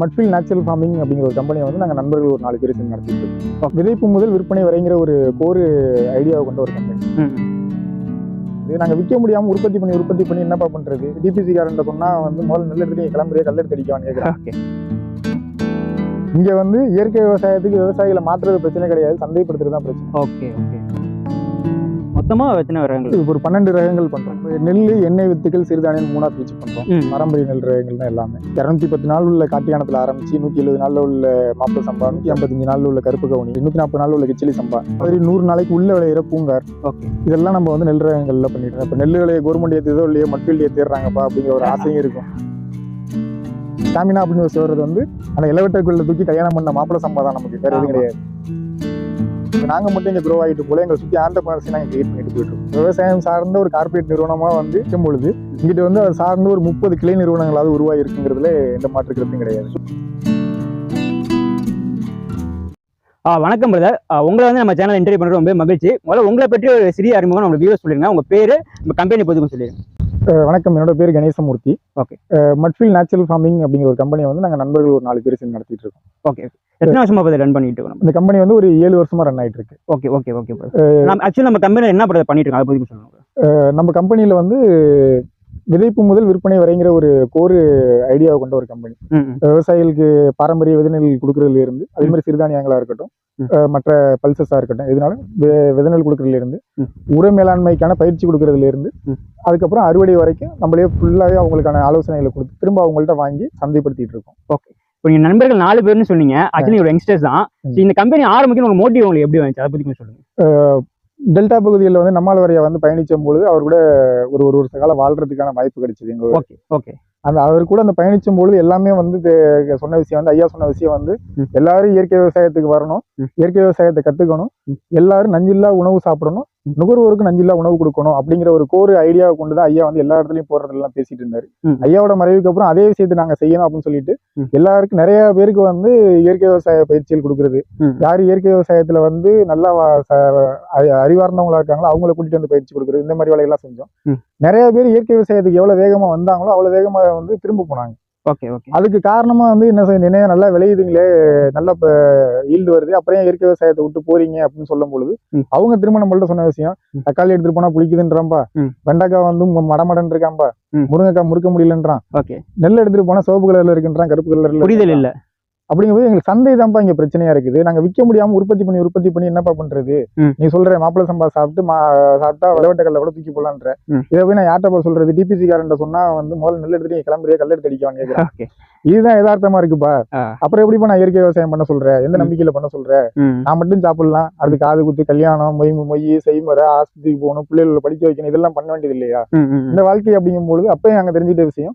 மட்ஃபில் natural farming அப்படிங்கிற ஒரு கம்பெனியை வந்து நாங்கள் நண்பர்கள் ஒரு நாலு பேர் சேர்ந்து நடத்திட்டு இருக்கோம். விதைப்பு முதல் விற்பனை வரைங்கிற ஒரு கோர் ஐடியாவை கொண்ட ஒரு கம்பெனி. இது நாங்கள் விற்க முடியாமல் உற்பத்தி பண்ணி உற்பத்தி பண்ணி என்னப்பா பண்ணுறது டிபிசி காரன்ட்ட சொன்னால் வந்து முதல்ல நெல் எடுத்து கிளம்புறிய? கல் எடுத்து அடிக்கவான்னு கேட்குறாங்க ஓகே. இங்கே வந்து இயற்கை விவசாயத்துக்கு விவசாயிகளை மாற்றுறது பிரச்சனை கிடையாது. சந்தைப்படுத்துறது தான் பிரச்சனை. Okay okay. மொத்தமா எத்தனை ரகங்கள்? ஒரு பன்னெண்டு ரகங்கள் பண்ணுறோம் நெல் எண்ணெய் வித்துக்கள் சிறுதானியம் மூணா பிரிச்சு பண்ணுறோம். பாரம்பரிய நெல் ரகங்கள் தான் எல்லாமே. இரநூத்தி பத்து நாள் உள்ள காட்டியானத்தில் ஆரம்பிச்சு நூற்றி எழுபது நாளில் உள்ள மாப்பிள சம்பா நூற்றி ஐம்பத்தஞ்சு நாளில் உள்ள கருப்பு கவுனி நூற்றி நாற்பது நாளில் உள்ள கிச்சிலி சம்பா. மாதிரி நூறு நாளைக்கு உள்ள விளையிற பூங்கார். இதெல்லாம் நம்ம வந்து நெல் ரகங்கள்ல பண்ணிட்டு இருக்கோம் இப்போ நெல் விலையை கவர்மெண்ட் ஏற்றுதோ இல்லையோ மட்ஃபீல்டு ஏற்றிடுறாங்கப்பா அப்படிங்கிற ஒரு ஆசையும் இருக்கும். ஸ்டாமினா அப்படின்னு ஒரு சொல்றது வந்து அந்த இளவட்டக்குள்ள தூக்கி கல்யாணம் பண்ண மாப்பிள சம்பா தான் நமக்கு. வேற எதுவும் ஆமா. கிடையாது. நாங்கள் மட்டும் இங்கே க்ரோ ஆகிட்டு போல எங்களை சுற்றி ஆண்டர்பிரினர்ஸ் நாங்கள் கிரியேட் பண்ணிட்டு போயிட்டு விவசாயம் சார்ந்த ஒரு கார்ப்பரேட் நிறுவனமா வந்து இருக்கும் பொழுது இங்கிட்ட வந்து அதை சார்ந்த ஒரு முப்பது கிளை நிறுவனங்களாவது உருவாகி இருக்குங்கிறதுல எந்த மாற்று கருத்தும் கிடையாது. ஆ வணக்கம் பிரதர் உங்களை வந்து நம்ம சேனல் இன்டர்வியூ பண்ணுறது ரொம்ப மகிழ்ச்சி. முதல்ல உங்களை பற்றி ஒரு சிறிய அறிமுகம் நம்ம வியூஸ் சொல்லிருங்க. உங்க பேரு நம்ம கம்பெனி பொதுக்கும் சொல்லிடுங்க வணக்கம். என்னோட பேர் Ganesamurthy. Okay. Mudfield natural farming அப்படிங்கிற ஒரு கம்பெனியை வந்து நாங்கள் நண்பர்கள் ஒரு நாலு பேர் சேர்ந்து நடத்திட்டு இருக்கோம். ஓகே. எத்தனை வருஷமா பிரதர் ரன் பண்ணிட்டு இருக்கோம் இந்த கம்பெனி வந்து ஒரு ஏழு வருஷமா ரன் ஆயிட்டு இருக்கு. ஓகே ஓகே ஓகே ஆக்சுவலி நம்ம கம்பெனியில் என்ன பண்ணிட்டு இருக்கோம்? அதை பற்றி சொல்லுங்க. நம்ம கம்பெனியில வந்து விதைப்பு முதல் விற்பனை வரைங்கிற ஒரு கோர் ஐடியாவை கொண்ட ஒரு கம்பெனி. விவசாயிகளுக்கு பாரம்பரிய விதைநெல் கொடுக்கறதுல இருந்து அதே மாதிரி சிறுதானியங்களா இருக்கட்டும் மற்ற பல்சஸா இருக்கட்டும். இதனால விதைநெல் கொடுக்கறதுல இருந்து ம். உர மேலாண்மைக்கான பயிற்சி கொடுக்கறதுல இருந்து ம். அதுக்கப்புறம் அறுவடை வரைக்கும் நம்மளே ஃபுல்லாவே அவங்களுக்கான ஆலோசனைகளை கொடுத்து திரும்ப அவங்கள்ட்ட வாங்கி சந்தைப்படுத்திட்டு இருக்கோம். இப்போ நீங்க நண்பர்கள் நாலு பேர்னு சொன்னீங்க. ஆக்சுவலி ஒரு யங்ஸ்டர்ஸ் தான். இந்த கம்பெனி ஆரம்பிக்கணும் உங்க மோட்டிவ் உங்களுக்கு எப்படி வந்துச்சு? அதை பற்றி கொஞ்சம் சொல்லுங்க. டெல்டா பகுதியில் வந்து நம்மால் வரைய வந்து பயணிச்சும் பொழுது அவர் கூட ஒரு ஒரு வருஷ காலம் வாழ்றதுக்கான வாய்ப்பு கிடைச்சது எங்க ஓகே ஓகே அந்த அவர் கூட அந்த பயணிச்சும் பொழுது எல்லாமே வந்து சொன்ன விஷயம் வந்து ஐயா சொன்ன விஷயம் வந்து. எல்லாரும் இயற்கை விவசாயத்துக்கு வரணும். இயற்கை விவசாயத்தை கத்துக்கணும். எல்லாரும் நஞ்சில்லா உணவு சாப்பிடணும். நுகர்வோருக்கு நஞ்சில்லா உணவு கொடுக்கணும் அப்படிங்கிற ஒரு கோர் ஐடியாவை கொண்டு தான் ஐயா வந்து எல்லா இடத்துலயும் போறதெல்லாம் பேசிட்டு இருந்தாரு. ஐயாவோட மறைவுக்கு அப்புறம் அதே விஷயத்தை நாங்க செய்யணும் அப்படின்னு சொல்லிட்டு. எல்லாருக்கும் நிறைய பேருக்கு வந்து இயற்கை விவசாய பயிற்சிகள் கொடுக்கறது. யார் இயற்கை விவசாயத்துல வந்து நல்லா அறிவார்ந்தவங்களா இருக்காங்களோ அவங்கள கூட்டிட்டு வந்து பயிற்சி கொடுக்கறது இந்த மாதிரி வேலையெல்லாம் செஞ்சோம். நிறைய பேர் இயற்கை விவசாயத்துக்கு எவ்வளவு வேகமா வந்தாங்களோ அவ்வளவு வேகமா வந்து திரும்ப போனாங்க ஓகே ஓகே அதுக்கு காரணமா வந்து என்ன செய்ய நினைய நல்லா விளையுதுங்களே நல்ல ஈல்டு வருது அப்புறம் இயற்கை விவசாயத்தை விட்டு போறீங்க அப்படின்னு சொல்லும் பொழுது. அவங்க திரும்ப நம்மள்ட்ட சொன்ன விஷயம். தக்காளி எடுத்துட்டு போனா புளிக்குதுன்றான்பா. வெண்டைக்காய் வந்து மடமடன் இருக்கான்பா ம். முருங்கைக்காய் முறுக்க முடியலன்றான் ஓகே நெல் எடுத்துட்டு போனா சிவப்பு கலர்ல இருக்குன்றான் கருப்பு கலர்ல புரிதல் இல்ல அப்படிங்கும்போது எங்களுக்கு சந்தை தான்ப்பா இங்க பிரச்சனையா இருக்குது. நாங்க விற்க முடியாம உற்பத்தி பண்ணி உற்பத்தி பண்ணி என்னப்பா பண்றது. நீ சொல்ற மாப்பிள சம்பா சாப்பிட்டு மா சாப்பிட்டா விளவட்ட கல்ல கூட தூக்கி போடலான்ற ம். இதை போய் நான் யார்கிட்ட சொல்றது? டிபிசி காரன் சொன்னா வந்து முதல்ல நெல் எடுத்துட்டு நீ கிளம்புறிய? கல் எடுத்து அடிக்கவான்னு கேட்கறான் இதுதான் யதார்த்தமா இருக்குப்பா. அப்புறம் எப்படிப்பா நான் இயற்கை விவசாயம் பண்ண சொல்றேன் எந்த. நம்பிக்கையில பண்ண சொல்ற? ம். நான் மட்டும் சாப்பிடலாம். அதுக்கு காது குத்து கல்யாணம் மொய் மொய் செய்முறை ஆஸ்பத்திரிக்கு போகணும் பிள்ளைகளை படிக்க வைக்கணும் இதெல்லாம் பண்ண வேண்டியது இல்லையா? இந்த வாழ்க்கை அப்படிங்கும்பொழுது அப்பயும் நாங்க தெரிஞ்சுக்கிட்ட விஷயம்.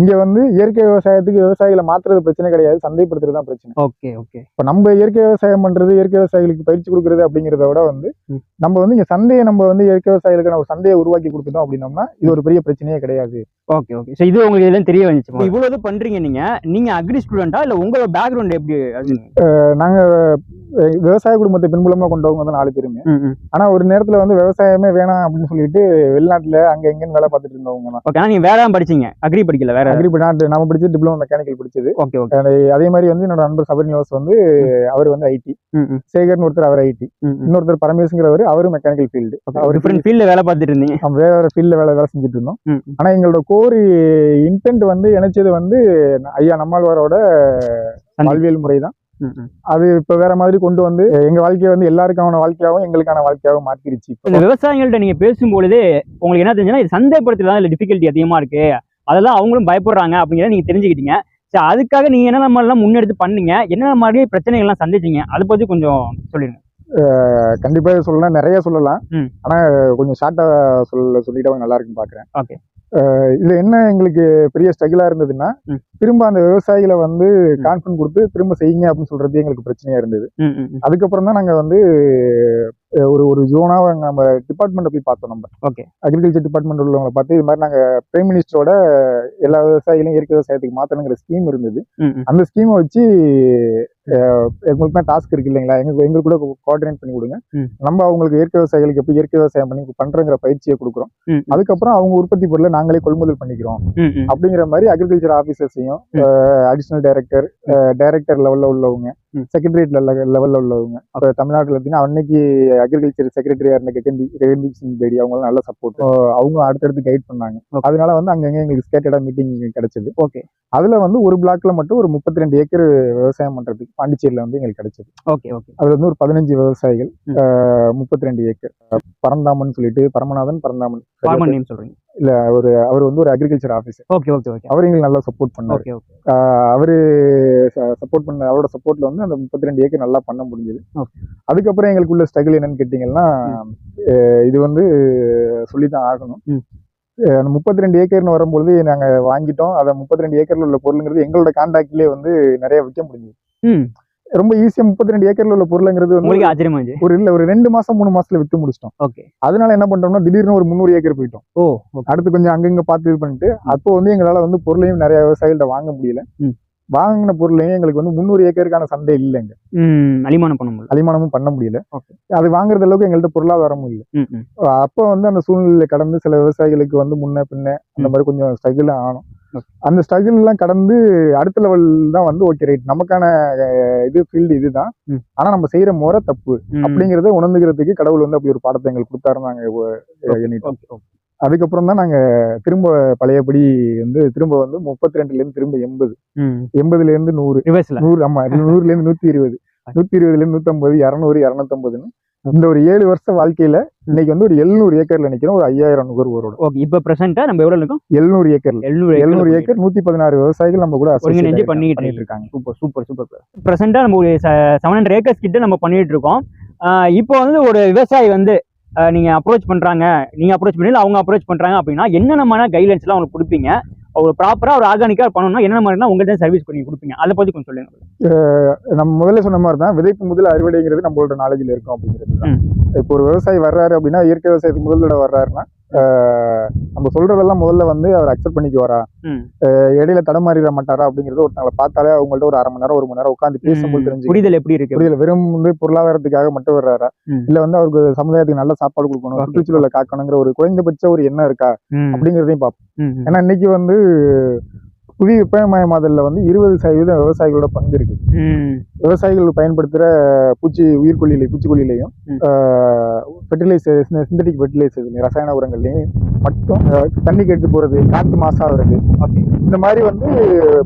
இங்க வந்து இயற்கை விவசாயத்துக்கு விவசாயிகளை மாத்துறது பிரச்சனை கிடையாது சந்தைப்படுத்துறது தான் பிரச்சனை. Okay okay. இப்ப நம்ம இயற்கை விவசாயம் பண்றது இயற்கை விவசாயிகளுக்கு பயிற்சி கொடுக்கறது அப்படிங்கிறத விட வந்து. நம்ம வந்து இங்க சந்தையை நம்ம வந்து இயற்கை விவசாயிகளுக்கு ஒரு சந்தையை உருவாக்கி கொடுத்துட்டோம் அப்படின்னம்னா இது ஒரு பெரிய பிரச்சனையே கிடையாது. Okay okay. ஸோ இது உங்களுக்கு இதெல்லாம் தெரிய வந்துச்சு இவ்வளவு இது பண்றீங்க நீங்க. நீங்க அக்ரி ஸ்டூடெண்டா இல்ல உங்களோட பேக்ரவுண்ட் எப்படி நாங்க விவசாய குடும்பத்தை பின்புலமா கொண்டவங்க வந்து நாலு பேருமே. ஆனா ஒரு நேரத்துல வந்து விவசாயமே வேணாம் அப்படின்னு சொல்லிட்டு வெளிநாட்டுல அங்க எங்கன்னு வேலை பார்த்துட்டு இருந்தவங்க ஓகே ஆனா நீங்க வேற படிச்சீங்க. அக்ரி படிக்கல வேற அக்ரி நாட்டு நம்ம படிச்சது டிப்ளமோ மெக்கானிக்கல் படிச்சது. ஓகே ஓகே அதே- மாதிரி வந்து என்னோட நண்பர் சபரி நிவாஸ் வந்து அவர் வந்து ஐடி சேகர்னு ஒருத்தர் அவர் ஐடி இன்னொருத்தர் பரமேஷ்ங்கிறவர் அவரு மெக்கானிக்கல் ஃபீல்டு அவர் டிஃபரெண்ட் ஃபீல்ட்ல வேலை பார்த்துட்டு இருந்தீங்க. நம்ம வேற வேற ஃபீல்ட்ல வேலை வேலை செஞ்சுட்டு இருந்தோம். ஆனா எங்களோட கோர் இன்டென்ட் வந்து இணைச்சது வந்து ஐயா நம்மாழ்வாரோட. வாழ்வியல் முறை தான். அது இப்ப வேற மாதிரி கொண்டு வந்து எங்க வாழ்க்கையை வந்து எல்லாருக்கான வாழ்க்கையாவும் எங்களுக்கான இப்ப. இந்த விவசாயிகள்ட்ட நீங்க பேசும்பொழுது உங்களுக்கு என்ன தெரிஞ்சுன்னா இது சந்தைப்படுத்துறதுல இல்ல டிஃபிகல்ட்டி அதிகமா இருக்கு. அதெல்லாம் அவங்களும் பயப்படுறாங்க அப்படிங்கிறத நீங்க தெரிஞ்சுக்கிட்டீங்க சரி அதுக்காக நீங்க என்னென்ன மாதிரிலாம் முன்னெடுத்து பண்ணீங்க என்னென்ன மாதிரி பிரச்சனைகள்லாம் சந்திச்சீங்க அதை பத்தி கொஞ்சம் சொல்லிடுங்க கண்டிப்பா இதை சொல்லலாம் நிறைய சொல்லலாம் ம். ஆனா கொஞ்சம் ஷார்ட்டா சொல்ல சொல்லிட்டா நல்லா இருக்குன்னு பாக்குறேன் Okay. அஹ் இதுல என்ன எங்களுக்கு பெரிய ஸ்ட்ரகிளா இருந்ததுன்னா. திரும்ப அந்த விவசாயிகளை வந்து ம். கான்ஃபிடன்ட் கொடுத்து திரும்ப செய்யுங்க அப்படின்னு சொல்றது எங்களுக்கு பிரச்சனையா இருந்தது. அதுக்கப்புறம் தான் நாங்க வந்து ஒரு ஒரு ஜோனாக நம்ம டிபார்ட்மெண்ட்டை போய் பார்த்தோம் நம்ம ஓகே அக்ரிகல்ச்சர் டிபார்ட்மெண்ட் உள்ளவங்களை பார்த்து இது மாதிரி நாங்கள் பிரைம் மினிஸ்டரோட எல்லா விவசாயிகளையும் இயற்கை விவசாயத்துக்கு மாற்றணுங்கிற ஸ்கீம் இருந்தது. அந்த ஸ்கீமை வச்சு எங்களுக்கு தான் டாஸ்க் இருக்கு இல்லைங்களா எங்களுக்கு எங்களுக்கு கூட கோஆர்டினேட் பண்ணி கொடுங்க. நம்ம அவங்களுக்கு இயற்கை விவசாயிகளுக்கு எப்படி இயற்கை விவசாயம் பண்ணி பண்றங்கிற பயிற்சியை கொடுக்குறோம். அதுக்கப்புறம் அவங்க உற்பத்தி பொருளை நாங்களே கொள்முதல் பண்ணிக்கிறோம். அப்படிங்கிற மாதிரி அக்ரிகல்ச்சர் ஆஃபீஸர்ஸையும் அடிஷனல் டைரக்டர் டைரக்டர் லெவல்ல உள்ளவங்க ம். செக்ரட்டரியேட் லெவல்ல உள்ளவங்க அப்போ தமிழ்நாட்டில் பார்த்தீங்கன்னா அன்னைக்கு அக்ரிகல்ச்சர் செக்ரட்டரியா இருந்த ரெகன்தீப் சிங் பேடி அவங்க நல்ல சப்போர்ட் அவங்க அடுத்தடுத்து கைட் பண்ணாங்க. அதனால வந்து அங்கங்க எங்களுக்கு ஸ்டேட்டடா மீட்டிங் கிடைச்சது. ஓகே அதுல வந்து ஒரு பிளாக்ல மட்டும் ஒரு முப்பத்தி ரெண்டு ஏக்கர் விவசாயம் பண்றதுக்கு பாண்டிச்சேரியில வந்து எங்களுக்கு கிடைச்சது. ஓகே ஓகே அதுல வந்து ஒரு பதினஞ்சு விவசாயிகள். முப்பத்தி ரெண்டு ஏக்கர். பரந்தாமன் சொல்லிட்டு பரமநாதன் பரந்தாமன். சொல்றீங்க. இல்ல ஒரு அவர் வந்து ஒரு agriculture officer okay okay okay அவர் எங்களுக்கு நல்லா சப்போர்ட் பண்ணாரு. ஓகே ஓகே அவரு சப்போர்ட் பண்ண அவரோட சப்போர்ட்ல வந்து அந்த முப்பத்தி ரெண்டு ஏக்கர் நல்லா பண்ண முடிஞ்சது. அதுக்கப்புறம் எங்களுக்குள்ள ஸ்ட்ரகிள் என்னன்னு கேட்டீங்கன்னா இது வந்து சொல்லித்தான் ஆகணும். அந்த முப்பத்தி ரெண்டு ஏக்கர்னு வரும்பொழுது நாங்க வாங்கிட்டோம். அதை முப்பத்தி ரெண்டு ஏக்கர்ல உள்ள பொருளுங்கிறது எங்களோட கான்டாக்ட்லயே வந்து நிறைய விற்க முடிஞ்சது. ரொம்ப ஈஸியா முப்பத்தி ரெண்டு ஏக்கர்ல உள்ள பொருளுங்கிறது உங்களுக்கு ஆச்சரியமா ஒரு இல்ல ஒரு ரெண்டு மாசம் மூணு மாசத்துல வித்து முடிச்சிட்டோம். ஓகே அதனால என்ன பண்றோம்னா திடீர்னு ஒரு முந்நூறு ஏக்கர் போயிட்டோம். ஓ அடுத்து கொஞ்சம் அங்கங்க பார்த்து இது பண்ணிட்டு அப்போ வந்து எங்களால வந்து பொருளையும் நிறைய விவசாயிகள்ட்ட வாங்க முடியல. வாங்கின பொருளையும் எங்களுக்கு வந்து முந்நூறு ஏக்கருக்கான சந்தை இல்லைங்க. அலிமானம் பண்ண முடியல. அலிமானமும் பண்ண முடியல. அது வாங்குறது அளவுக்கு எங்கள்கிட்ட பொருளாதாரமும் இல்லை. அப்போ வந்து அந்த சூழ்நிலையில கடந்து சில விவசாயிகளுக்கு வந்து முன்ன பின்ன அந்த. மாதிரி கொஞ்சம் ஸ்ட்ரகிள் ஆனோம். அந்த ஸ்ட்ரகிள் எல்லாம் கடந்து அடுத்த லெவல் தான் வந்து ஓகே ரைட் நமக்கான இது ஃபீல்டு இதுதான். ஆனா நம்ம செய்யற முறை தப்பு. அப்படிங்கறத உணர்ந்துக்கிறதுக்கு கடவுள் வந்து அப்படி ஒரு பாடத்தை எங்களுக்கு கொடுத்தாரு நாங்க எண்ணிட்டோம் அதுக்கப்புறம் தான் நாங்க திரும்ப பழையபடி வந்து திரும்ப வந்து முப்பத்தி ரெண்டுல இருந்து திரும்ப எண்பது. எண்பதுல இருந்து நூறு. நூறு ஆமா நூறுல இருந்து நூத்தி இருபது. நூத்தி இருபதுல இருந்து நூத்தம்பது இரநூறு இரநூத்தம்பதுன்னு இந்த ஒரு ஏழு வருஷ வாழ்க்கையில இன்னைக்கு வந்து ஒரு எழுநூறு ஏக்கர்ல நிக்கிறோம் ஒரு ஐயாயிரம் நுகர்வோரோட ஓகே இப்போ பிரசன்ட்டா நம்ம எவ்வளவு இருக்கோம்? எழுநூறு ஏக்கர்ல. எழுநூறு எழுநூறு ஏக்கர் நூத்தி பதினாறு விவசாயிகள் நம்ம கூட ஒருங்கிணைஞ்சு பண்ணிட்டு இருக்காங்க. Super super super. ப்ரெசென்ட்டாக நம்ம ஒரு செவன் ஹண்ட்ரட் ஏக்கர்ஸ் கிட்ட நம்ம பண்ணிட்டு இருக்கோம். இப்போ வந்து ஒரு விவசாயி வந்து நீங்க அப்ரோச் பண்றாங்க நீங்க அப்ரோச் பண்ணி அவங்க அப்ரோச் பண்றாங்க அப்படின்னா என்னென்ன கைட்லைன்ஸ்லாம் அவங்களுக்கு கொடுப்பீங்க? ஒரு ப்ராப்பரா ஒரு ஆர்கானிக்கா பண்ணணும்னா என்னென்ன மாதிரினா உங்கள்கிட்ட சர்வீஸ் பண்ணி கொடுப்பீங்க. அதை பத்தி கொஞ்சம் சொல்லுங்க. நம்ம முதல்ல சொன்ன மாதிரி தான் விதைப்பு முதல் அறுவடைங்கிறது நம்மளோட நாலேஜ்ல இருக்கும் அப்படிங்கிறது. இப்போ ஒரு விவசாயி வர்றாரு அப்படின்னா இயற்கை விவசாயத்துக்கு முதல் தடவை வர்றாருன்னா நம்ம சொல்றதெல்லாம் முதல்ல வந்து அவர் அக்செப்ட் பண்ணிக்குவாரா? இடையில தடமாறிட மாட்டாரா அப்படிங்கறது ஒருத்தங்களை பார்த்தாலே அவங்கள்ட்ட ஒரு அரை மணி நேரம் ஒரு மணி நேரம் உட்காந்து பேசும்போது தெரிஞ்சு புரிதல் எப்படி இருக்கு? புரியல வெறும் வந்து பொருளாதாரத்துக்காக மட்டும் வர்றாரா. இல்ல வந்து அவருக்கு சமுதாயத்துக்கு நல்ல சாப்பாடு கொடுக்கணும். சுற்றுச்சூழலை காக்கணுங்கிற ஒரு குறைந்தபட்ச ஒரு எண்ணம் இருக்கா? அப்படிங்கிறதையும் பார்ப்போம். ஏன்னா இன்னைக்கு வந்து புவி வெப்பமயமாதல்ல வந்து இருபது சதவீதம் விவசாயிகளோட பங்கு இருக்கு ம், விவசாயிகள் பயன்படுத்துற பூச்சி உயிர்கொல்லியில பூச்சிக்கொல்லியிலையும் ம். ஃபெர்டிலைசர் சிந்தட்டிக் ஃபெர்டிலைசர் ரசாயன உரங்கள்லையும் மட்டும் தண்ணி கெட்டு போறது காற்று மாசாகிறது. இந்த மாதிரி வந்து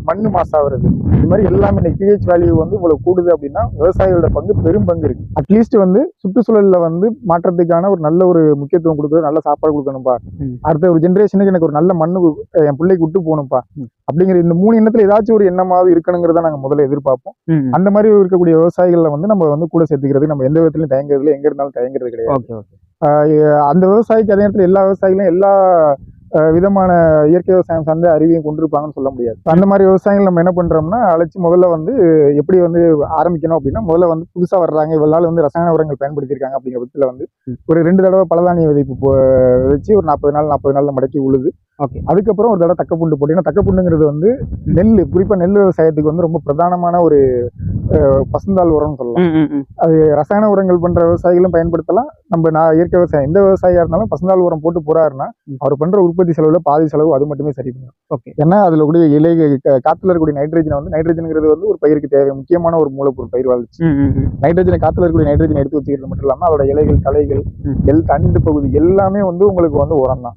மண்ணு மாசாகிறது இது மாதிரி எல்லாமே இன்னைக்கு பிஹெச் வேல்யூ வந்து இவ்வளவு கூடுது அப்படின்னா விவசாயிகளோட பங்கு பெரும் பங்கு இருக்கு அட்லீஸ்ட் வந்து சுற்றுச்சூழல்ல வந்து மாற்றத்துக்கான ஒரு நல்ல ஒரு முக்கியத்துவம் கொடுக்குறது நல்ல சாப்பாடு கொடுக்கணும்பா ம். அடுத்த ஒரு ஜென்ரேஷனுக்கு எனக்கு ஒரு நல்ல மண்ணு என் பிள்ளைக்கு விட்டு போகணும்ப்பா. அப்படிங்கிற இந்த மூணு எண்ணத்துல ஏதாச்சும் ஒரு எண்ணமாவது இருக்கணுங்கிறத நாங்க முதல்ல எதிர்பார்ப்போம். அந்த மாதிரி இருக்கக்கூடிய விவசாயிகளை வந்து நம்ம வந்து கூட சேர்த்துக்கிறது நம்ம எந்த விதத்துலயும் தயங்குறதுல எங்க இருந்தாலும் தயங்குறது கிடையாது அந்த விவசாயிக்கு அதே நேரத்தில் எல்லா விவசாயிகளும் எல்லா விதமான இயற்கை விவசாயம் சார்ந்த அறிவையும் கொண்டிருப்பாங்கன்னு சொல்ல முடியாது அந்த மாதிரி விவசாயிகள் நம்ம என்ன பண்றோம்னா அழைச்சி முதல்ல வந்து எப்படி வந்து ஆரம்பிக்கணும் அப்படின்னா முதல்ல வந்து புதுசா வர்றாங்க இவ்வளவு நாள் வந்து ரசாயன உரங்கள் பயன்படுத்தியிருக்காங்க அப்படிங்கிற பட்சத்தில் வந்து. ஒரு ரெண்டு தடவை பலதானிய விதைப்பு விதைச்சு ஒரு நாற்பது நாள் நாற்பது நாள்ல மடக்கி உழுது ஓகே அதுக்கப்புறம் ஒரு தடவை தக்கப்புண்டு போட்டீங்கன்னா தக்கப்புண்டுங்கிறது வந்து நெல் குறிப்பா நெல் விவசாயத்துக்கு வந்து ரொம்ப பிரதானமான ஒரு பசுந்தாள் உரம்னு சொல்லலாம் ம். ரசாயன உரங்கள் பண்ற விவசாயிகளும் பயன்படுத்தலாம் நம்ம நான் இயற்கை விவசாயம் எந்த விவசாயியா இருந்தாலும் பசுந்தாள் உரம் போட்டு போறாருன்னா. அவர் பண்ற உற்பத்தி செலவுல பாதி செலவு அது மட்டுமே சரி பண்ணும் Okay. ஏன்னா அதுல கூடிய இலை க- காத்துல இருக்கக்கூடிய நைட்ரஜன் வந்து நைட்ரஜன்ங்கிறது வந்து ஒரு பயிருக்கு தேவை முக்கியமான ஒரு மூலப்பொருள் பயிர் வளர்ச்சி. நைட்ரஜனை காத்துல இருக்கக்கூடிய நைட்ரஜன் எடுத்து வச்சுக்கிறது மட்டும் இல்லாம அதோட இலைகள் களைகள் ம். எல் தண்டு பகுதி எல்லாமே வந்து உங்களுக்கு வந்து உரம் தான்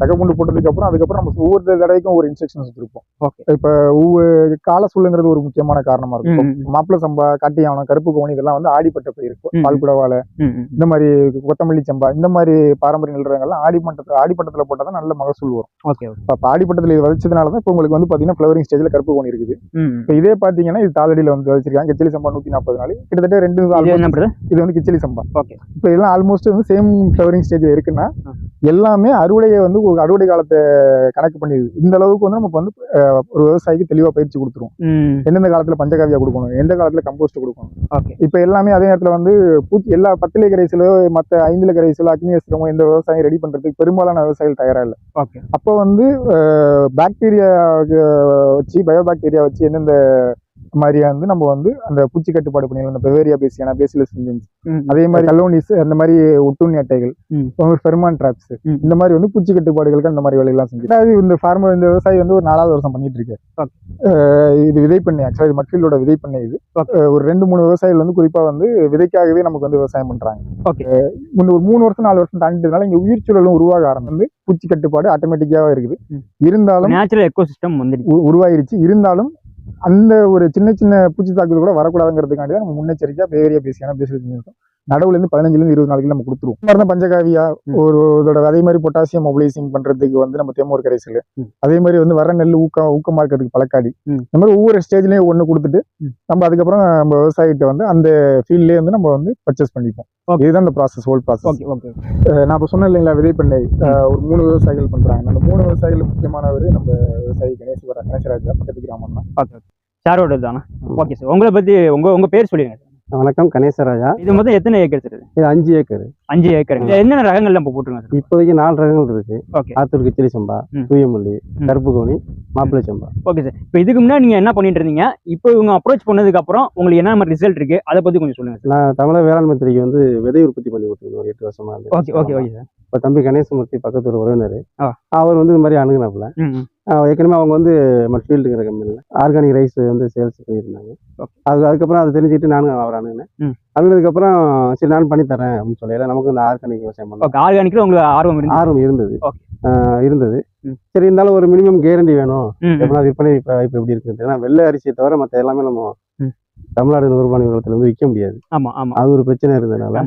தகப்புண்டு போட்டதுக்கு அப்புறம் அதுக்கப்புறம் நம்ம ஒவ்வொரு தடவைக்கும் ஒரு இன்ஸ்ட்ரக்ஷன்ஸ் வச்சிருப்போம். இப்ப ஒவ்வொரு கால சூழ்நிலைங்கிறது ஒரு முக்கியமான காரணமா இருக்கும். மாப்பிள சம்பா காட்டியாவனம் கருப்பு கோணி இதெல்லாம் வந்து ஆடிப்பட்ட பயிர் ம். பால்குடவாலை. இந்த மாதிரி கொத்தமல்லி சம்பா இந்த மாதிரி பாரம்பரிய நிலங்கள்லாம் ஆடிப்பட்டத்தில் ஆடிப்பட்டத்தில் போட்டால் தான் நல்ல மகசூல் வரும். ஓகே இப்போ ஆடிப்பட்டத்தில் இது விதைச்சதுனால தான் இப்போ உங்களுக்கு வந்து பார்த்தீங்கன்னா ஃப்ளவரிங் ஸ்டேஜில் கருப்பு கோணி இருக்குது. இப்போ இதே பார்த்தீங்கன்னா இது தாளடியில் வந்து விதைச்சிருக்காங்க கிச்சலி சம்பா நூற்றி நாற்பது நாள் கிட்டத்தட்ட ரெண்டு இது வந்து கிச்சலி சம்பா. ஓகே. இப்போ இதெல்லாம் ஆல்மோஸ்ட் வந்து சேம் ஃப்ளவரிங் ஸ்டேஜில் இருக்குன்னா. எல்லாமே அறுவடையை வந்து ஒரு அறுவடை காலத்தை கணக்கு பண்ணிடுது. இந்த அளவுக்கு வந்து நமக்கு வந்து ஒரு விவசாயிக்கு தெளிவா பயிற்சி கொடுத்துரும். எந்தெந்த காலத்துல பஞ்சகாவியா கொடுக்கணும் எந்த காலத்துல கம்போஸ்ட் கொடுக்கணும். இப்ப எல்லாமே அதே நேரத்துல வந்து பூச்சி எல்லா பத்திலை கரைசலோ மத்த ஐந்துல கரைசலோ அக்னி அஸ்திரமோ எந்த விவசாயம் ரெடி பண்றதுக்கு பெரும்பாலான விவசாயிகள் தயாரா இல்லை. ஓகே. அப்போ வந்து பாக்டீரியா வச்சு பயோ பாக்டீரியா வச்சு எந்தெந்த மாதிரியா வந்து நம்ம வந்து அந்த பூச்சி கட்டுப்பாடு பண்ணிடலாம் இந்த பெவேரியா பேசியான பேசிலஸ் ம். அதே மாதிரி கலோனிஸ் அந்த மாதிரி ஒட்டுண்ணி அட்டைகள். Pheromone traps. இந்த மாதிரி வந்து பூச்சி கட்டுப்பாடுகளுக்கு அந்த மாதிரி வேலையெல்லாம் செஞ்சு அதாவது இந்த ஃபார்மர் இந்த விவசாயி வந்து ஒரு நாலாவது வருஷம் பண்ணிட்டு இருக்காரு. இது விதைப்பண்ணை ஆக்சுவலா இது மட்ஃபீல்டோட விதைப்பண்ணை இது. ஒரு ரெண்டு மூணு விவசாயிகள் வந்து குறிப்பா வந்து விதைக்காகவே நமக்கு வந்து விவசாயம் பண்றாங்க. அஹ் இந்த ஒரு மூணு வருஷம் நாலு வருஷம் தாண்டிட்டதுனால இங்க உயிர் சூழலும் உருவாக ஆரம்பிச்சு வந்து பூச்சி கட்டுப்பாடு ஆட்டோமேட்டிக்காவே இருக்குது. இருந்தாலும் நேச்சுரல் எக்கோ சிஸ்டம் வந்துடுச்சு. உ- உருவாயிருச்சு. இருந்தாலும் அந்த ஒரு சின்ன சின்ன பூச்சி தாக்குதல் கூட வரக்கூடாதுங்கிறதுக்காண்டி தான் நம்ம முன்னெச்சரிக்கையாக பேரிய பேசியான பேசி வச்சுருக்கோம் இருந்து பதினஞ்சுல இருந்து இருபது நாளைக்கு நம்ம கொடுத்துருவோம். தான் பஞ்சகாவியா. ஒரு இதோட அதே மாதிரி பொட்டாசியம் மொபிலைசிங் பண்றதுக்கு வந்து நம்ம தெம்மூர் கரைசல். அதே மாதிரி வந்து வர நெல் ஊக்கம் ஊக்கமா இருக்கிறதுக்கு பழக்காடி. இந்த மாதிரி ஒவ்வொரு ஸ்டேஜ்லயும் ஒண்ணு கொடுத்துட்டு. நம்ம அதுக்கப்புறம் நம்ம விவசாயிகிட்ட வந்து அந்த ஃபீல்ட்லயே வந்து நம்ம வந்து பர்ச்சேஸ் பண்ணிப்போம். இதுதான் இந்த process whole process okay okay நான் இப்போ சொன்னேன் இல்லைங்களா விதைப்பண்ணை. அஹ் ஒரு மூணு விவசாயிகள் பண்றாங்க. அந்த மூணு விவசாயிகள் முக்கியமானவர் நம்ம விவசாயி கணேஸ்வர கணேசராஜா பக்கத்து கிராமம் தான் ஷேரோட தானே? ஓகே சார் உங்களை பத்தி உங்க உங்க பேர் சொல்லுங்க வணக்கம் கணேசராஜா இது மொத்தம் எத்தனை ஏக்கர் சார் இது? அஞ்சு ஏக்கர். அஞ்சு ஏக்கர். என்னென்ன ரகங்கள்லாம் இப்போ போட்டுருங்க இப்போதைக்கு நாலு ரகங்கள் இருக்கு. ஆத்தூர் கிச்சிலி சம்பா. தூயமல்லி. கருப்பு கோணி மாப்பிள்ளை சம்பா. Okay sir. இப்போ இதுக்கு முன்னாடி நீங்க என்ன பண்ணிட்டு இருந்தீங்க? இப்போ இவங்க அப்ரோச் பண்ணதுக்கு அப்புறம் உங்களுக்கு என்ன மாதிரி ரிசல்ட் இருக்கு? அதை பத்தி கொஞ்சம் சொல்லுங்க நான் தமிழக வேளாண்மை துறைக்கு வந்து விதை உற்பத்தி பண்ணி கொடுத்துருந்தேன் ஒரு எட்டு வருஷமா. Okay okay okay sir. இப்போ தம்பி கணேசமூர்த்தி பக்கத்து ஒரு உறவினர். அவர் வந்து இது மாதிரி அணுகுனாப்புல. ஏற்கனவே அவங்க வந்து மட்ஃபீல்டுங்கிற கம்பெனியில் ஆர்கானிக் ரைஸ் வந்து சேல்ஸ் பண்ணியிருந்தாங்க. அது அதுக்கப்புறம் அதை தெரிஞ்சுட்டு நானும் அவர் அணுகுனேன் ம். அணுகுனதுக்கப்புறம் சரி நான் பண்ணி தரேன் அப்படின்னு சொல்லல. நமக்கு இந்த ஆர்கானிக் விவசாயம் பண்ண ஓகே ஆர்கானிக்ல உங்களுக்கு ஆர்வம் ஆர்வம் இருந்தது. இருந்தது. சரி இருந்தாலும் ஒரு மினிமம் கேரண்டி வேணும். எப்படின்னா விற்பனை இப்போ இப்போ எப்படி இருக்குது ஏன்னா வெள்ளை அரிசியை தவிர மற்ற எல்லாமே நம்ம. தமிழ்நாடு நூறுபானி நிறுவனத்துல வந்து விற்க முடியாது. ஆமா ஆமா. அது ஒரு பிரச்சனை இருந்ததுனால.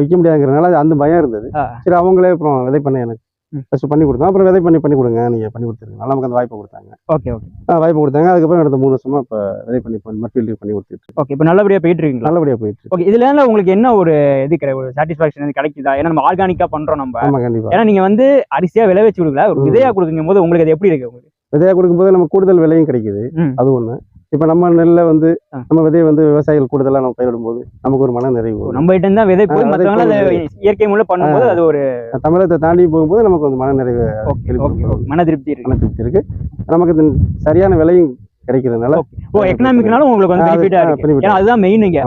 விற்க முடியாதுங்கிறதுனால அந்த பயம் இருந்தது. சரி அவங்களே அப்புறம் விதை பண்ண எனக்கு ம். ஃபர்ஸ்ட் பண்ணி கொடுத்தோம். அப்புறம் விதை பண்ணி பண்ணி கொடுங்க. நீங்க பண்ணி கொடுத்துருங்க நமக்கு அந்த வாய்ப்பு கொடுத்தாங்க. Okay okay. வாய்ப்பு கொடுத்தாங்க. அதுக்கப்புறம் அடுத்த மூணு வருஷமா இப்போ விதை பண்ணி பண்ணி மட்ஃபீல்டு பண்ணி கொடுத்துட்டு. ஓகே இப்போ நல்லபடியா போயிட்டு இருக்கீங்களா? நல்லபடியா போயிட்டு. ஓகே இதுல உங்களுக்கு என்ன ஒரு இது ஒரு சாட்டிஸ்பாக்சன் கிடைக்குதா? ஏன்னா நம்ம ஆர்கானிக்கா பண்றோம் நம்ம. ஆமா கண்டிப்பா. ஏன்னா நீங்க வந்து அரிசியா விளைவிச்சு கொடுக்கல. ஒரு ம். விதையா கொடுக்கும் போது உங்களுக்கு அது எப்படி இருக்கு உங்களுக்கு? விதையா கொடுக்கும்போது நம்ம கூடுதல் விலையும் கிடைக்குது. அது ஒண்ணு. இப்போ நம்ம நெல்லை வந்து. நம்ம விதையை வந்து விவசாயிகள் கூடுதலா நம்ம பயிரிடும் போது நமக்கு ஒரு மன நிறைவு. நம்ம கிட்ட இருந்தா விதை இயற்கை மூலம் பண்ணும்போது அது ஒரு தமிழகத்தை தாண்டி போகும்போது நமக்கு வந்து மன நிறைவு மன திருப்தி மன திருப்தி இருக்கு. நமக்கு சரியான விலையும் கிடைக்கிறதுனால ஓ எக்கனாமிக்னாலும் உங்களுக்கு வந்து பெனிஃபிட்டா இருக்கு. அதுதான் மெயின் இங்க.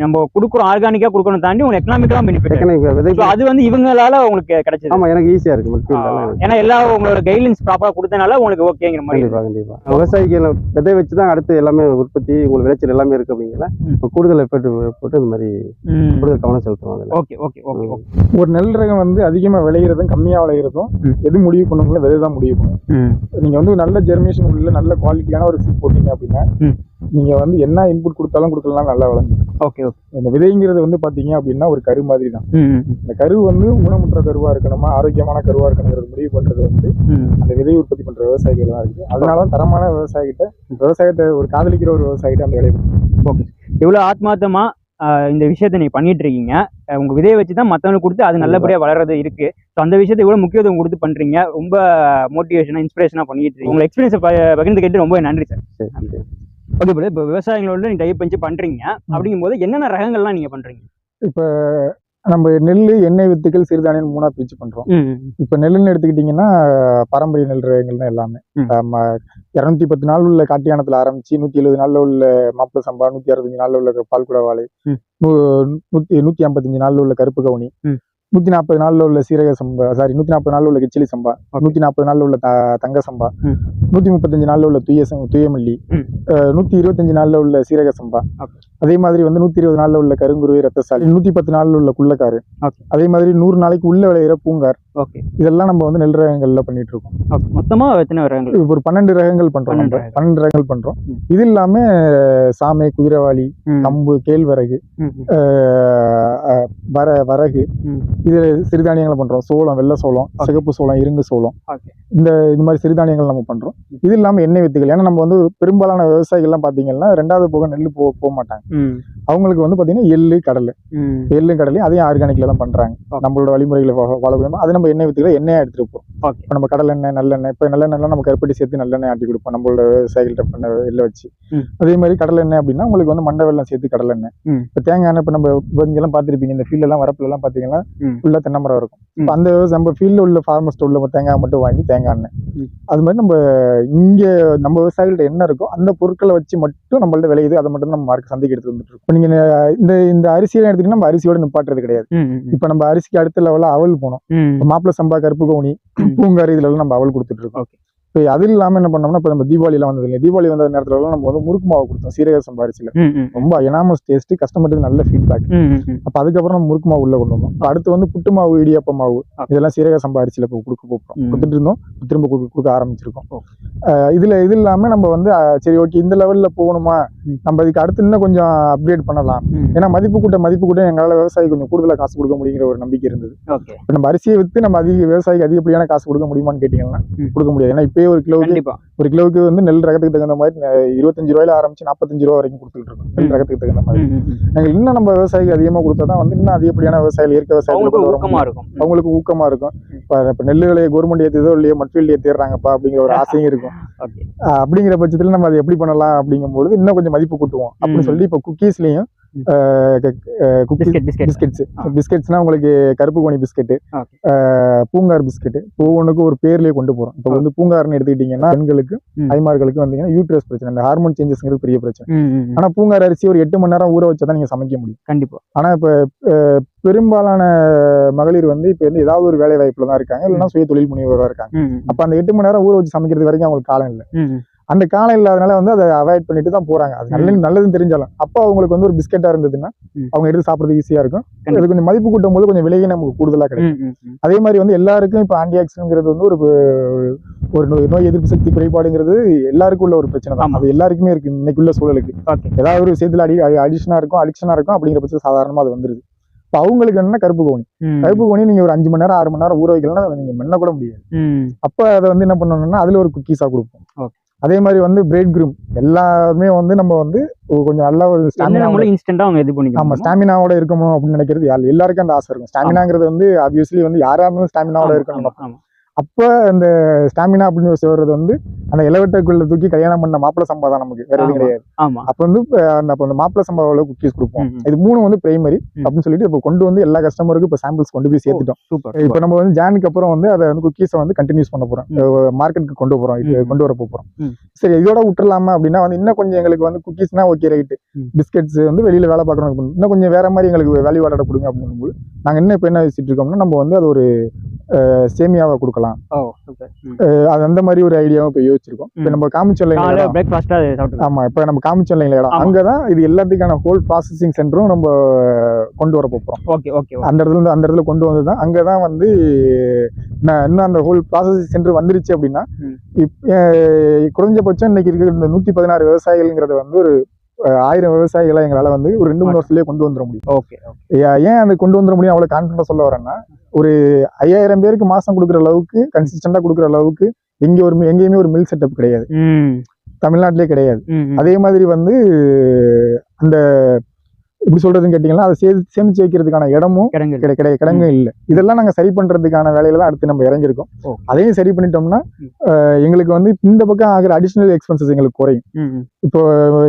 நம்ம கொடுக்குறோம் ஆர்கானிக்கா கொடுக்கணும் தாண்டி உங்களுக்கு எக்கனாமிக்கா பெனிஃபிட் அது வந்து இவங்களால உங்களுக்கு கிடைச்சது. ஆமா எனக்கு ஈஸியா இருக்கு. ஏன்னா எல்லா உங்களோட கைட்லைன்ஸ் ப்ராப்பரா கொடுத்தனால உங்களுக்கு ஓகேங்கிற மாதிரி கண்டிப்பா கண்டிப்பா. விவசாயிக்கு எல்லாம் விதை வச்சு தான் அடுத்து எல்லாமே உற்பத்தி உங்களுக்கு விளைச்சல் எல்லாமே இருக்கு அப்படிங்கல கூடுதல் எஃபர்ட் போட்டு இந்த மாதிரி கூடுதல் கவனம் செலுத்துவாங்க. ஓகே ஓகே ஓகே ஒரு நெல் ரகம் வந்து அதிகமா விளையிறதும் கம்மியா விளையிறதும். எது முடிவு பண்ணுங்களோ விதை தான் முடிவு பண்ணும். ம். நீங்க வந்து நல்ல ஜெர்மினேஷன் உள்ள நல்ல குவாலிட்டியான ஒரு சீட் போட்டீங்க அப்படின்னா. நீங்க வந்து என்ன இன்புட் கொடுத்தாலும் கொடுக்கலாம் நல்லா வளரும் ஓகே ஓகே. இந்த விதைங்கிறது வந்து பாத்தீங்க அப்படின்னா ஒரு கரு மாதிரி தான். இந்த கரு வந்து ஊனமுற்ற கருவா இருக்கணுமா ஆரோக்கியமான கருவா இருக்கணுங்கிறது முடிவு பண்றது வந்து அந்த விதை உற்பத்தி பண்ற விவசாயிகள் தான் இருக்கு. அதனால தான் தரமான விவசாயிகிட்ட விவசாயத்தை ஒரு காதலிக்கிற ஒரு விவசாயிகிட்ட அந்த வேலையை ஓகே. இவ்வளோ ஆத்மார்த்தமா இந்த விஷயத்த நீங்க பண்ணிட்டு இருக்கீங்க உங்க விதையை வச்சு தான் மற்றவங்களுக்கு கொடுத்து அது நல்லபடியா வளர்றது இருக்கு. ஸோ அந்த விஷயத்தை இவ்வளவு முக்கியத்துவம் கொடுத்து பண்றீங்க? ரொம்ப மோட்டிவேஷனா இன்ஸ்பிரேஷனா பண்ணிட்டு இருக்கீங்க உங்க எக்ஸ்பீரியன்ஸ் பகிர்ந்துக்கிட்டு ரொம்ப நன்றி சார் நன்றி. ஓகே இப்போ விவசாயிகளோட நீங்க டைப் பண்ணி பண்றீங்க. அப்படிங்கும்போது என்னென்ன ரகங்கள்லாம் நீங்க பண்றீங்க? இப்ப நம்ம நெல் எண்ணெய் வித்துக்கள் சிறுதானியம் மூணா பிரிச்சு பண்றோம். இப்ப நெல்லுன்னு எடுத்துக்கிட்டீங்கன்னா பாரம்பரிய நெல் ரகங்கள் தான் எல்லாமே. ம். ஆமா, இருநூத்தி பத்து நாள் உள்ள காட்டியானத்துல ஆரம்பிச்சு நூத்தி எழுபது நாள்ல உள்ள மாப்பிள சம்பா நூத்தி அறுபத்தஞ்சு நாள்ல உள்ள பால்குடா வாழை நூத்தி நூத்தி ஐம்பத்தஞ்சு நாள்ல உள்ள கருப்பு கவுனி நூத்தி நாற்பது நாள்ல உள்ள சீரக சம்பா சாரி நூத்தி நாற்பது நாள்ல உள்ள கிச்சிலி சம்பா. நூத்தி நாற்பது நாள்ல உள்ள த- தங்க சம்பா. நூத்தி முப்பத்தஞ்சு நாள்ல உள்ள துய துயமல்லி நூத்தி இருபத்தஞ்சு நாள்ல உள்ள சீரக சம்பா. அதே மாதிரி வந்து நூத்தி இருபது நாள்ல உள்ள கருங்குருவி ரத்தசாலி நூத்தி பத்து நாள்ல உள்ள குள்ளக்காரு. அதே மாதிரி நூறு நாளைக்கு உள்ள விளையிற பூங்கார் இதெல்லாம் நம்ம வந்து நெல் ரகங்கள்ல பண்ணிட்டு இருக்கோம் மொத்தமா எத்தனை ரகங்கள் இப்ப ஒரு பன்னெண்டு ரகங்கள் பண்றோம் பன்னெண்டு. ரகங்கள். பண்றோம். இது இல்லாம சாமை குதிரைவாளி கம்பு கேழ்வரகு வர வரகு இது சிறுதானியங்கள் பண்றோம் சோளம் வெள்ளை சோளம் சிகப்பு சோளம் இருங்கு சோளம். இந்த இது மாதிரி சிறுதானியங்கள் நம்ம பண்றோம் இது இல்லாம எண்ணெய் வித்துகள். ஏன்னா நம்ம வந்து பெரும்பாலான விவசாயிகள்லாம் பாத்தீங்கன்னா ரெண்டாவது போக நெல் போக போக மாட்டாங்க. அவங்களுக்கு வந்து பாத்தீங்கன்னா எள்ளு கடலை. எள்ளு கடலையும் அதையும் ஆர்கானிக்ல தான் பண்றாங்க Okay. நம்மளோட வழிமுறைகளை ஃபாலோ பண்ணுவோம் அது நம்ம எண்ணெய் வித்துகளை எண்ணெயா எடுத்துட்டு இப்போ நம்ம கடல் எண்ணெய் நல்லெண்ணெய் இப்போ நல்லெண்ணெய்லாம் நம்ம கருப்பட்டி சேர்த்து நல்லெண்ணெய் ஆட்டி கொடுப்போம். நம்மளோட விவசாயிகள்கிட்ட பண்ண எள்ளை வச்சு. அதே மாதிரி கடல் எண்ணெய் அப்படின்னா உங்களுக்கு வந்து மண்டை வெள்ளம் சேர்த்து கடல் எண்ணெய். இப்போ தேங்காய் எண்ணெய் இப்போ நம்ம இங்கெல்லாம் பார்த்துருப்பீங்க. இந்த ஃபீல்ட் எல்லாம் வரப்புல எல்லாம் பார்த்தீங்கன்னா ம். ஃபுல்லாக தென்னை மரம் இருக்கும் அந்த நம்ம ஃபீல்டில் உள்ள ஃபார்மர்ஸ்ட் உள்ள தேங்காய் மட்டும் வாங்கி தேங்காய் எண்ணெய். அது மாதிரி நம்ம இங்கே நம்ம விவசாயிகள்ட்ட என்ன இருக்கோ அந்த பொருட்களை வச்சு மட்டும் நம்மள்ட்ட விளையுது. அதை மட்டும் நம்ம மார்க் சந்தைக்கு எடுத்து வந்துட்டு இருக்கோம். நீங்கள் இந்த இந்த அரிசியெல்லாம் எடுத்துக்கிட்டீங்கன்னா நம்ம அரிசியோட நிப்பாட்டுறது கிடையாது. இப்போ நம்ம அரிசிக்கு அடுத்த லெவலில் அவல் போனோம். ம். இப்போ மாப்பிள சம்பா கருப்பு கவுனி. பூங்காரி இதுல எல்லாம் நம்ம அவல் கொடுத்துட்டு இருக்கோம். இப்போ அது இல்லாம என்ன பண்ணோம்னா இப்போ நம்ம தீபாவளிலாம் வந்தது இல்லையா தீபாவளி வந்த நேரத்துல எல்லாம் நம்ம வந்து முறுக்கு மாவு கொடுத்தோம் சீரக சம்பா அரிசியில ம் ம். ரொம்ப எனாமஸ் டேஸ்ட் கஸ்டமருக்கு நல்ல ஃபீட்பேக் அப்போ அதுக்கப்புறம் நம்ம முறுக்கு மாவு உள்ள கொண்டு வந்தோம். இப்ப அடுத்து வந்து புட்டு மாவு இடியாப்ப மாவு. இதெல்லாம் சீரக சம்பா அரிசியில இப்போ கொடுக்க போகிறோம். கொடுத்துட்டு இருந்தோம். இப்ப திரும்ப கொடுக்க கொடுக்க ஆரம்பிச்சிருக்கோம். இதுல இது இல்லாம நம்ம வந்து சரி ஓகே இந்த லெவல்ல போகணுமா. நம்ம இதுக்கு அடுத்து இன்னும் கொஞ்சம் அப்கிரேட் பண்ணலாம். ஏன்னா மதிப்பு கூட்ட மதிப்பு கூட்ட எங்களால விவசாயி கொஞ்சம் கூடுதலா காசு கொடுக்க முடியுங்கிற ஒரு நம்பிக்கை இருந்தது. இப்ப நம்ம அரிசியை வித்து நம்ம அதிக விவசாயிக்கு அதிகப்படியான காசு கொடுக்க முடியுமான்னு கேட்டீங்கன்னா. கொடுக்க முடியாது. ஏன்னா இப்பயே ஒரு கிலோவுக்கு ஒரு கிலோவுக்கு வந்து நெல் ரகத்துக்கு தகுந்த மாதிரி இருபத்தஞ்சு ரூபாயில ஆரம்பிச்சு நாற்பத்தஞ்சு ரூபா வரைக்கும் கொடுத்துட்டு இருக்கோம். நெல். ரகத்துக்கு தகுந்த மாதிரி. நாங்கள் இன்னும் நம்ம விவசாயிக்கு அதிகமா கொடுத்தா தான் வந்து இன்னும் அதிகப்படியான விவசாயிகள் இயற்கை வர ஊக்கமா. இருக்கும். அவங்களுக்கு ஊக்கமா இருக்கும். இப்ப இப்ப நெல் விலையை கவர்மெண்ட் ஏத்துதோ இல்லையோ மட்ஃபீல்டு ஏத்திடுறாங்கப்பா அப்படிங்கிற ஒரு ஆசையும் இருக்கும். அப்படிங்கிற பட்சத்துல நம்ம அதை எப்படி பண்ணலாம் அப்படிங்கும்போது இன்னும் கொஞ்சம் மதிப்பு கூட்டுவோம். அப்படின்னு. சொல்லி இப்போ குக்கீஸ்லயும் பிஸ்கெட்ஸ். பிஸ்கெட்ஸ்னா உங்களுக்கு கருப்பு கோணி பிஸ்கெட் Okay. பூங்கார் பிஸ்கெட் ஒவ்வொன்றுக்கும் ஒரு பேர்லயே கொண்டு போறோம். இப்போ வந்து பூங்கார்னு எடுத்துக்கிட்டீங்கன்னா பெண்களுக்கு. ஐமார்களுக்கு வந்தீங்கன்னா யூட்ரஸ் பிரச்சனை இந்த ஹார்மோன் சேஞ்சஸ்ங்கிறது பெரிய பிரச்சனை. ம் ம் ம். ஆனா பூங்கார் அரிசி ஒரு எட்டு மணி நேரம் ஊற வச்சா தான் நீங்க சமைக்க முடியும். கண்டிப்பா. ஆனா இப்ப பெரும்பாலான மகளிர் வந்து இப்ப வந்து ஏதாவது ஒரு வேலை வாய்ப்புல தான் இருக்காங்க இல்லைன்னா சுய தொழில் முனைவராக இருக்காங்க அப்ப அந்த எட்டு மணி நேரம் ஊற வச்சு சமைக்கிறது வரைக்கும் அவங்களுக்கு காலம் இல்லை. அந்த காலம் இல்லாதனால வந்து அதை அவாய்ட் பண்ணிட்டு தான் போறாங்க. அது நல்ல நல்லதுன்னு தெரிஞ்சாலும். அப்போ அவங்களுக்கு வந்து ஒரு பிஸ்கெட்டா இருந்ததுன்னா. அவங்க எடுத்து சாப்பிடுறது ஈஸியா இருக்கும். அது கொஞ்சம் மதிப்பு கூட்டும் போது கொஞ்சம் விலையும் நமக்கு கூடுதலா கிடைக்கும். அதே மாதிரி வந்து எல்லாருக்கும் இப்போ ஆன்டிஆக்சிடன்ட்ங்கிறது வந்து ஒரு ஒரு நோய் நோய் எதிர்ப்பு சக்தி குறைபாடுங்கிறது எல்லாருக்கும் உள்ள ஒரு பிரச்சனை தான். அது எல்லாருக்குமே இருக்கு. இன்னைக்குள்ள சூழலுக்கு. ஓகே. ஏதாவது ஒரு விஷயத்துல அடி அடிஷனா இருக்கும் அடிக்ஷனா இருக்கும் அப்படிங்கிற பட்சம் சாதாரணமா அது வந்துருது. இப்போ அவங்களுக்கு என்னன்னா கருப்பு கோணி. கருப்பு கோணி நீங்க ஒரு அஞ்சு மணி நேரம் ஆறு மணி நேரம் ஊற வைக்கலன்னா அதை நீங்க மென்ன கூட முடியாது. அப்ப அதை வந்து என்ன பண்ணணும்னா அதுல ஒரு குக்கீஸா கொடுப்போம். அதே மாதிரி வந்து பிரெட் குரூம் எல்லாருமே வந்து நம்ம வந்து கொஞ்சம் நல்ல ஒரு என்ன ஸ்டாமினா நம்மளும் இன்ஸ்டன்டா அவங்க இது ஆமா பண்ணிக்கலாம் ஸ்டாமினாவோட இருக்கணும் அப்படின்னு நினைக்கிறது யாரு எல்லாருக்கும் அந்த ஆசை இருக்கும். ஸ்டாமினாங்கிறது வந்து ஆப்வியஸ்லி வந்து யாரா இருந்தாலும் ஸ்டாமினாவோட இருக்கணும். ஆமா ஆமா. அப்ப அந்த ஸ்டாமினா அப்படின்னு சொல்றது வந்து அந்த இளவட்டக்குள்ள தூக்கி கல்யாணம் பண்ண மாப்பிள சம்பா தான் நமக்கு வேற எதுவும். கிடையாது அப்ப வந்து அந்த அப்ப அந்த மாப்பிள சம்பாவோட குக்கீஸ் கொடுப்போம். இது மூணு வந்து பிரைமரி. அப்படின்னு சொல்லிட்டு இப்ப கொண்டு வந்து எல்லா கஸ்டமருக்கும் இப்ப சாம்பிள்ஸ் கொண்டு போய் சேர்த்துட்டோம் இப்ப நம்ம வந்து ஜானுக்கு அப்புறம் வந்து அதை வந்து குக்கீஸை வந்து கண்டினியூஸ் பண்ண போறோம் மார்க்கெட்டுக்கு கொண்டு போறோம். கொண்டு வர போறோம். சரி இதோட விட்டுறலாமா அப்படின்னா வந்து இன்னும் கொஞ்சம் எங்களுக்கு வந்து குக்கீஸ்னா ஓகே ரைட்டு. பிஸ்கெட்ஸ் வந்து வெளியில வேலை பார்க்கணும் இன்னும் கொஞ்சம் வேற மாதிரி எங்களுக்கு வேல்யூ ஆட கொடுங்க அப்படிங்கும்போது நாங்க இன்னும் இப்ப என்ன வச்சுட்டு இருக்கோம்னா நம்ம வந்து அது ஒரு சேமியாவை கொடுக்கலாம். அது அந்த மாதிரி ஒரு ஐடியாவும் இப்ப யோசிச்சிருக்கோம். இப்ப. நம்ம காமிச்சோம் காலையில இல்லைங்களா பிரேக்ஃபாஸ்டா சாப்பிட்டு ஆமா இப்ப நம்ம காமிச்சோம் இடம். அங்கதான் இது எல்லாத்துக்கான ஹோல் ப்ராசஸிங் சென்டரும் நம்ம கொண்டு வர போறோம். ஓகே ஓகே அந்த இடத்துல இருந்து அந்த இடத்துல கொண்டு வந்து தான். அங்கே தான் வந்து நான் இன்னும் அந்த ஹோல் ப்ராசஸிங் சென்டர் வந்துருச்சு அப்படின்னா. இப் குறைஞ்சபட்சம் இன்னைக்கு இருக்கிற இந்த நூற்றி பதினாறு விவசாயிகள்ங்கிறது வந்து ஒரு ஆயிரம் விவசாயிகளை எங்களால் வந்து ஒரு ரெண்டு மூணு வருஷத்துலேயே கொண்டு வந்துட முடியும். ஓகே ஏன் அதை கொண்டு வந்துட முடியும்? அவ்வளோ கான்ஃபிடண்டாக சொல்ல வரேன்னா ஒரு ஐயாயிரம் பேருக்கு மாதம் கொடுக்குற அளவுக்கு கன்சிஸ்டண்டாக கொடுக்குற அளவுக்கு எங்கே ஒரு எங்கேயுமே ஒரு மில் செட்டப் கிடையாது. தமிழ்நாட்டிலே கிடையாது. அதே மாதிரி வந்து அந்த எப்படி சொல்றதுன்னு கேட்டிங்கன்னா அதை சே சேமிச்சு வைக்கிறதுக்கான இடமும் கிடை கிடை கிடங்கு இல்லை இதெல்லாம் நாங்க சரி பண்றதுக்கான வேலையில தான் அடுத்து நம்ம இறங்கியிருக்கோம் ஓ. அதையும் சரி பண்ணிட்டோம்னா எங்களுக்கு வந்து இந்த பக்கம் ஆகிற அடிஷனல் எக்ஸ்பென்சஸ் எங்களுக்கு குறையும். இப்போ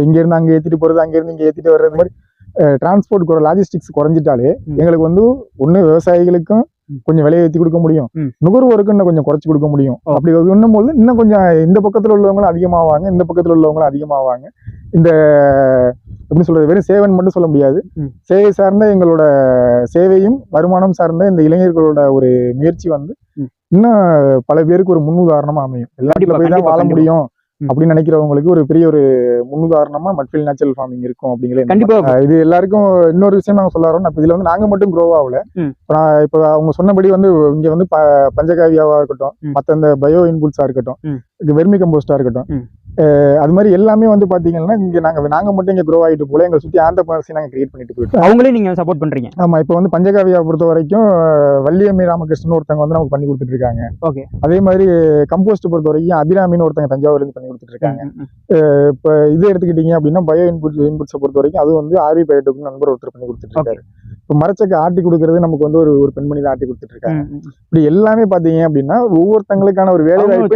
இங்க இருந்து அங்க ஏத்திட்டு போறது அங்க இருந்து இங்க ஏத்திட்டு வர்றது மாதிரி டிரான்ஸ்போர்ட் குறை லாஜிஸ்டிக்ஸ் குறைஞ்சிட்டாலே. எங்களுக்கு வந்து ஒண்ணு விவசாயிகளுக்கும். கொஞ்சம் விலையை ஏற்றி கொடுக்க முடியும் ம். நுகர்வோருக்கும் இன்னும் கொஞ்சம் குறைச்சு கொடுக்க முடியும். அப்படி இன்னும் போது இன்னும் கொஞ்சம் இந்த பக்கத்துல உள்ளவங்களும் அதிகமாவாங்க இந்த பக்கத்துல உள்ளவங்களும் அதிகமாவாங்க இந்த எப்படி சொல்றது வெறும் சேவன் மட்டும் சொல்ல முடியாது. சேவை சார்ந்த எங்களோட சேவையும் வருமானம் சார்ந்த இந்த இளைஞர்களோட ஒரு முயற்சி வந்து. இன்னும் பல பேருக்கு ஒரு முன்னுதாரணமா அமையும் எல்லா போய் தான் வாழ. முடியும். அப்படின்னு நினைக்கிறவங்களுக்கு ஒரு பெரிய ஒரு முன்னுதாரணமா மட்ஃபீல் நேச்சுரல் ஃபார்மிங் இருக்கும் அப்படிங்கிறது கண்டிப்பா இது எல்லாருக்கும் இன்னொரு விஷயம் நாங்க சொல்ல இப்ப இதுல வந்து நாங்க மட்டும் க்ரோ ஆகல நான் இப்ப அவங்க சொன்னபடி வந்து இங்க வந்து பஞ்சகாவியாவா இருக்கட்டும் ம். மத்த இந்த பயோ இன்புட்ஸா இருக்கட்டும். இது வெர்மி கம்போஸ்டா இருக்கட்டும். அது மாதிரி எல்லாமே வந்து பாத்தீங்கன்னா இங்க நாங்க நாங்க மட்டும் இங்க க்ரோ ஆகிட்டு போல எங்களை சுத்தி ஆண்டர்பிரினர்ஸை நாங்க கிரியேட் பண்ணிட்டு போயிட்டோம். அவங்களே நீங்க சப்போர்ட் பண்றீங்க? ஆமா இப்போ வந்து பஞ்சகாவியா பொறுத்த வரைக்கும் வள்ளியம்மை ராமகிருஷ்ணன் ஒருத்தவங்க வந்து நமக்கு பண்ணி கொடுத்துட்டு இருக்காங்க. ஓகே. அதே மாதிரி கம்போஸ்ட் பொறுத்த வரைக்கும் அபிராமின்னு ஒருத்தங்க தஞ்சாவூர்ல இருந்து பண்ணி கொடுத்துட்டு இருக்காங்க. இப்போ இது எடுத்துக்கிட்டீங்க அப்படின்னா பயோ இன்புட் இன்புட்ஸை பொறுத்த வரைக்கும் அது வந்து ஆர்வி பயோடெக் நண்பர் ஒருத்தர் பண்ணி கொடுத்துட்டு இருக்காரு. இப்போ மரச்சக்க ஆட்டி கொடுக்கறது நமக்கு வந்து ஒரு ஒரு பெண்மணி தான் ஆட்டி கொடுத்துட்டு இருக்காங்க. இப்படி எல்லாமே பாத்தீங்க அப்படின்னா ஒவ்வொருத்தங்களுக்கான ஒரு வேலை வாய்ப்பை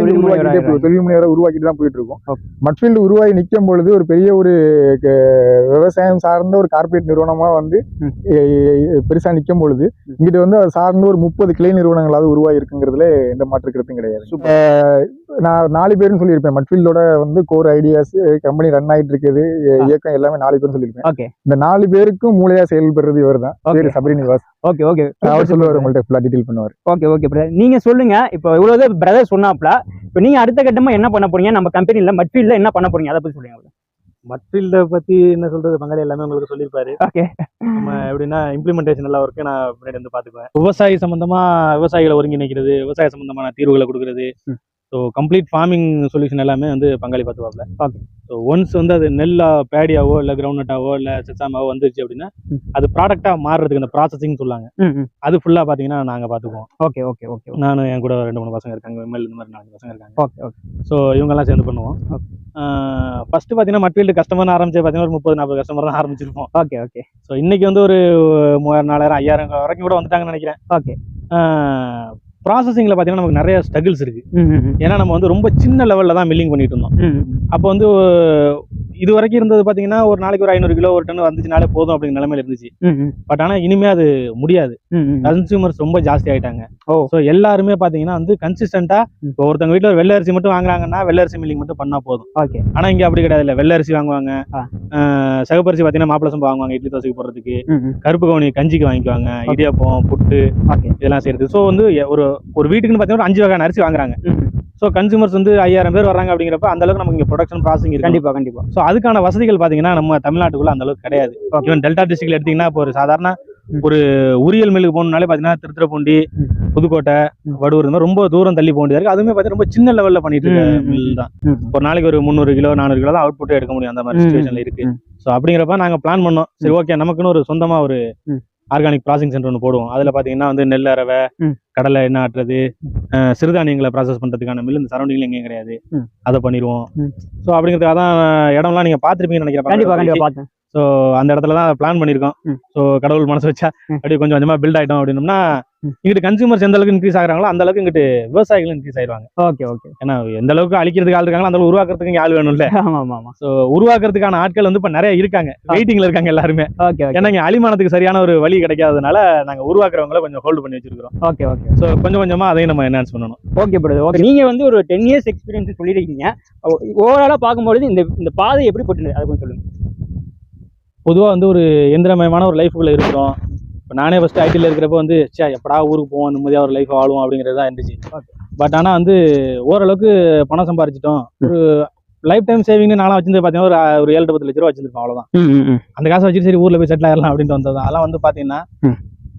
தொழில் முனைவரா உருவாக்கிட்டு தான் போயிட்டு இருக்கோம். மட்ஃபீல்டு உருவாகி நிற்கும் பொழுது ஒரு பெரிய ஒரு விவசாயம் சார்ந்த ஒரு கார்ப்பரேட் நிறுவனமா வந்து ம். எ- எ- பெருசா நிற்கும் பொழுது இங்கிட்ட வந்து அது சார்ந்த ஒரு முப்பது கிளை நிறுவனங்களாவது உருவாகி இருக்குங்கிறதுல எந்த மாற்று கருத்தும் கிடையாது. நான் நாலு பேர்னு சொல்லியிருப்பேன். மட்ஃபீல்டோட வந்து கோர் ஐடியாஸ் கம்பெனி ரன் ஆயிட்டு இருக்குது இயக்கம் எல்லாமே நாலு பேர்னு சொல்லியிருப்பேன். இந்த நாலு பேருக்கும் மூளையா செயல்படுறது இவர் தான் Okay. பேரு சபரிநிவாஸ். ஓகே ஓகே அவர் சொல்லுவார் உங்கள்ட்ட ஃபுல்லா டீடைல் பண்ணுவார். ஓகே ஓகே பிரதர் நீங்க சொல்லுங்க. இப்போ இவ்வளவு பிரதர் சொன்னாப்ல. இப்போ நீங்க அடுத்த கட்டமா என்ன பண்ண போறீங்க? நம்ம கம்பெனில மட்ஃபீல்ட்ல என்ன பண்ண போறீங்க? அதை பத்தி சொல்லுங்க மட்ஃபீல்ட பத்தி என்ன சொல்றது? பங்காளி எல்லாமே உங்களுக்கு சொல்லியிருப்பாரு. ஓகே நம்ம எப்படின்னா இம்ப்ளிமெண்டேஷன் எல்லாம் ஒர்க்கு நான் பின்னாடி வந்து பாத்துக்குவேன் விவசாயி சம்பந்தமா விவசாயிகளை ஒருங்கிணைக்கிறது விவசாய சம்பந்தமான தீர்வுகளை கொடுக்கறது. ஸோ கம்ப்ளீட் ஃபார்மிங் சொல்யூஷன் எல்லாமே வந்து பங்காளி பார்த்துவாப்ல Okay. ஸோ ஒன்ஸ் வந்து அது நெல்லா பேடியாவோ இல்லை கிரவுண்ட்நட்டாவோ இல்லை செசாமாவோ வந்துருச்சு அப்படின்னா. அது ப்ராடக்டாக மாறுறதுக்கு இந்த ப்ராசஸிங் சொல்லுவாங்க. அது ஃபுல்லாக பார்த்தீங்கன்னா நாங்கள் பார்த்துக்குவோம் ஓகே ஓகே ஓகே நானும் என் கூட ரெண்டு மூணு பசங்க இருக்காங்க. எம்எல் இந்த மாதிரி நாலு பசங்க இருக்காங்க. Okay okay. ஸோ இவங்கெல்லாம் சேர்ந்து பண்ணுவோம். ஃபர்ஸ்ட் பார்த்தீங்கன்னா மட்ஃபீல்டு கஸ்டமர் ஆரம்பிச்சு பார்த்தீங்கன்னா ஒரு முப்பது நாற்பது கஸ்டமர் தான் ஆரம்பிச்சிருப்போம். Okay okay. ஸோ இன்னைக்கு வந்து ஒரு மூவாயிரம் நாலாயிரம் ஐயாயிரம் வரைக்கும் கூட வந்துட்டாங்கன்னு நினைக்கிறேன். ஓகே. ப்ராசஸிங்கில் பார்த்தீங்கன்னா நமக்கு நிறைய ஸ்ட்ரகிள்ஸ் இருக்கு. ம் ம் ஏன்னா நம்ம வந்து ரொம்ப சின்ன லெவலில் தான் மில்லிங் பண்ணிட்டு இருந்தோம். அப்போ வந்து இது வரைக்கும் இருந்தது பார்த்தீங்கன்னா ஒரு நாளைக்கு ஒரு ஐநூறு கிலோ ஒரு டன் வந்துச்சுனாலே போதும் அப்படிங்கிற நிலைமையில இருந்துச்சு. பட் ஆனால் இனிமே அது முடியாது. கன்சூமர்ஸ் ரொம்ப ஜாஸ்தி ஆயிட்டாங்க. ஓ. ஸோ எல்லாருமே பார்த்தீங்கன்னா வந்து கன்சிஸ்டண்டா ம். இப்போ ஒருத்தவங்க வீட்டில் வெள்ளை அரிசி மட்டும் வாங்குறாங்கன்னா வெள்ளை அரிசி மில்லிங் மட்டும் பண்ணா போதும். ஓகே. ஆனால் இங்கே அப்படி கிடையாது இல்லை. வெள்ளை அரிசி வாங்குவாங்க சிகப்பரிசி பார்த்தீங்கன்னா மாப்பிள சம்பா வாங்குவாங்க இட்லி தோசைக்கு போடுறதுக்கு. கருப்பு கவுனி கஞ்சிக்கு வாங்கிக்குவாங்க. இடியாப்பம் புட்டு இதெல்லாம் செய்யறது. ஸோ வந்து ஒரு ஒரு வீட்டுக்குன்னு பார்த்தீங்கன்னா ஒரு அஞ்சு வகையான அரிசி வாங்குறாங்க. ஸோ கன்சூமர்ஸ் வந்து ஐயாயிரம் பேர் வராங்க அப்படிங்கிறப்ப அந்த அளவுக்கு நமக்கு இங்கே ப்ரொடக்ஷன் இருக்கு கண்டிப்பா கண்டிப்பா ஸோ அதுக்கான வசதிகள் பார்த்தீங்கன்னா நம்ம தமிழ்நாட்டுக்குள்ள அந்த அளவுக்கு கிடையாது. ஈவன் டெல்டா டிஸ்ட்ரிக்ட்ல எடுத்தீங்கன்னா இப்போ ஒரு சாதாரண. ஒரு உரியல் மில்லுக்கு போகணும்னாலே பார்த்தீங்கன்னா திருத்துறைப்பூண்டி. புதுக்கோட்டை ம். வடூர் இந்த மாதிரி ரொம்ப தூரம் தள்ளி போக வேண்டியது இருக்கு அதுவுமே பார்த்தீங்கன்னா ரொம்ப சின்ன லெவலில் பண்ணிட்டு இருக்க மில் தான் ஒரு நாளைக்கு ஒரு முந்நூறு கிலோ நானூறு கிலோ தான் அவுட்புட் எடுக்க முடியும் அந்த மாதிரி சுச்சுவேஷன்ல இருக்கு. ஸோ அப்படிங்கிறப்ப நாங்கள் பிளான் பண்ணோம் சரி ஓகே நமக்குன்னு ஒரு சொந்தமா ஒரு. ஆர்கானிக் ப்ராசஸிங் சென்டர் ஒன்று போடுவோம் அதில் பார்த்தீங்கன்னா வந்து நெல் அரவை. கடலை எண்ணெய் ஆட்டுறது சிறுதானியங்களை ப்ராசஸ் பண்ணுறதுக்கான மில் இந்த சரௌண்டிங்ல எங்கேயும் கிடையாது. அதை பண்ணிடுவோம். ஸோ அப்படிங்கிறதுக்காக தான் இடம்லாம் நீங்கள் பார்த்துருப்பீங்கன்னு நினைக்கிறேன் ஸோ அந்த இடத்துல தான் பிளான் பண்ணியிருக்கோம். ஸோ கடவுள் மனசு வச்சா. அப்படியே கொஞ்சம் கொஞ்சமாக பில்ட் ஆகிட்டோம் அப்படின்னோம்னா. இங்கிட்டு கன்சூமர்ஸ் எந்த அளவுக்கு இன்க்ரீஸ் ஆகுறாங்களோ அந்த அளவுக்கு இங்கிட்டு விவசாயிகள் இன்க்ரீஸ் ஆயிடுவாங்க. ஓகே ஓகே ஏன்னா எந்த அளவுக்கு அழிக்கிறதுக்கு ஆள் இருக்காங்களோ அந்த அளவுக்கு உருவாக்குறதுக்கு ஆள் வேணும்ல. ஆமா ஆமா ஸோ உருவாக்குறதுக்கான ஆட்கள் வந்து இப்போ நிறைய இருக்காங்க. வெயிட்டிங்ல இருக்காங்க எல்லாருமே. ஓகே ஏன்னா இங்க அழிமானத்துக்கு சரியான ஒரு வழி கிடைக்காதனால நாங்க உருவாக்குறவங்கள கொஞ்சம் ஹோல்டு பண்ணி வச்சிருக்கிறோம். ஓகே ஓகே ஸோ கொஞ்சம் கொஞ்சமா அதையும் நம்ம என்ஹான்ஸ் பண்ணணும். ஓகே பிரதர் ஓகே நீங்க வந்து ஒரு டென் இயர்ஸ் எக்ஸ்பீரியன்ஸ் சொல்லியிருக்கீங்க. ஓவராலா பார்க்கும்போது இந்த இந்த பாதை எப்படி போட்டுருது அதை கொஞ்சம் சொல்லுங்க. பொதுவா வந்து ஒரு எந்திரமயமான ஒரு லைஃபுக்குள்ள இருக்கிறோம். இப்போ நானே ஃபர்ஸ்ட் ஐடியில் இருக்கிறப்ப வந்து சே எப்படா ஊருக்கு போவோம் நிம்மதியாக ஒரு லைஃப் வாழுவோம் அப்படிங்கிறது தான் இருந்துச்சு. பட் ஆனால் வந்து ஓரளவுக்கு பணம் சம்பாரிச்சிட்டோம். ஒரு லைஃப் டைம் சேவிங்னு நானும் வச்சிருந்து பார்த்தீங்கன்னா ஒரு ஒரு ஏழு பத்து லட்ச ரூபா வச்சிருப்போம் அவ்வளோதான் அந்த காசை வச்சுட்டு சரி ஊரில் போய் செட்டில் ஆயிடலாம் அப்படின்ட்டு வந்தது. அதெல்லாம் வந்து பார்த்தீங்கன்னா.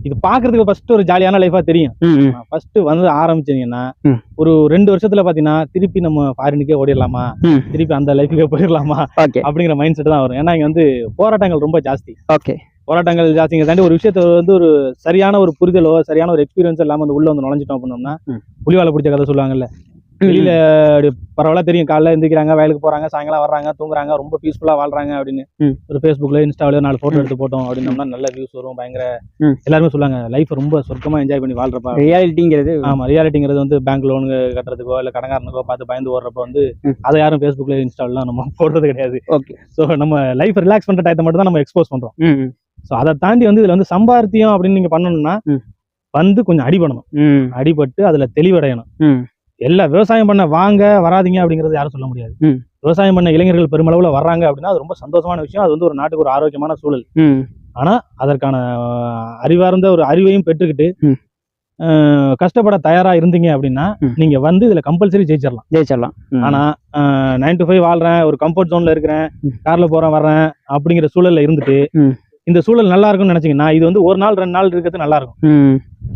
இது பார்க்கறதுக்கு ஃபர்ஸ்ட் ஒரு ஜாலியான லைஃபாக தெரியும். ஃபர்ஸ்ட் வந்து ஆரம்பிச்சீங்கன்னா. ஒரு ரெண்டு வருஷத்துல பார்த்தீங்கன்னா திருப்பி நம்ம ஃபாரினுக்கே ஓடிடலாமா. திருப்பி அந்த லைஃபுக்கே போயிடலாமா அப்படிங்கிற மைண்ட் செட் தான் வரும். ஏன்னா இங்க வந்து போராட்டங்கள் ரொம்ப ஜாஸ்தி. ஓகே. போராட்டங்கள் ஜாஸ்திங்க தாண்டி ஒரு விஷயத்த வந்து ஒரு சரியான ஒரு புரிதலோ சரியான ஒரு எக்ஸ்பீரியன்ஸ் இல்லாம வந்து உள்ள வந்து நுழைஞ்சிட்டோம் ம். புலிவாலை பிடிச்ச கதை சொல்லுவாங்கல்ல. வெளியில அப்படி பரவாயில்ல தெரியும். காலைல எந்திரிக்கிறாங்க வயலுக்கு போறாங்க சாயங்காலம் வர்றாங்க தூங்குறாங்க ரொம்ப பீஸ்ஃபுல்லா வாழ்றாங்க அப்படின்னு. ஒரு ஃபேஸ்புக்ல இன்ஸ்டாவில நாலு போட்டோ எடுத்து போட்டோம் அப்படின்னோம்னா நல்ல வியூஸ் வரும் பயங்கர. எல்லாருமே சொல்லுவாங்க லைஃப் ரொம்ப சொர்க்கமா என்ஜாய் பண்ணி வாழ்றப்ப. ரியாலிட்டிங்கிறது ஆமா ரியாலிட்டிங்கிறது வந்து பேங்க் லோன் கட்டுறதுக்கோ இல்ல கடங்காரனுக்கோ பார்த்து பயந்து ஓடுறப்ப வந்து. அதை யாரும் ஃபேஸ்புக்ல இன்ஸ்டால்லாம் நம்ம போடுறது கிடையாது. ஓகே ஸோ நம்ம லைஃப் ரிலாக்ஸ் பண்ற டயத்தை மட்டும் தான் நம்ம எக்ஸ்போஸ் பண்றோம். ஸோ அதை தாண்டி வந்து இதுல வந்து சம்பாத்தியம் அப்படின்னு நீங்க பண்ணணும்னா. வந்து கொஞ்சம் அடிபடணும். அடிபட்டு அதுல தெளிவடையணும். எல்லா விவசாயம் பண்ண வாங்க வராதீங்க அப்படிங்கிறது யாரும் சொல்ல முடியாது. விவசாயம் பண்ண இளைஞர்கள் பெருமளவுல வர்றாங்க அப்படின்னா அது ரொம்ப சந்தோஷமான விஷயம் அது வந்து ஒரு நாட்டுக்கு ஒரு ஆரோக்கியமான சூழல் ஆனா அதற்கான அறிவார்ந்த ஒரு அறிவையும் பெற்றுக்கிட்டு கஷ்டப்பட தயாரா இருந்தீங்க அப்படின்னா. நீங்க வந்து இதுல கம்பல்சரி ஜெயிச்சிடலாம் ஜெயிச்சிடலாம். ஆனா நைன் டு ஃபைவ் வாழ்றேன் ஒரு கம்ஃபர்ட் ஜோன்ல இருக்கிறேன். கார்ல போறேன் வர்றேன் அப்படிங்கிற சூழல்ல இருந்துட்டு. இந்த சூழல் நல்லா இருக்கும்னு நினைச்சீங்கன்னா இது வந்து ஒரு நாள் ரெண்டு நாள் இருக்கிறது நல்லா இருக்கும்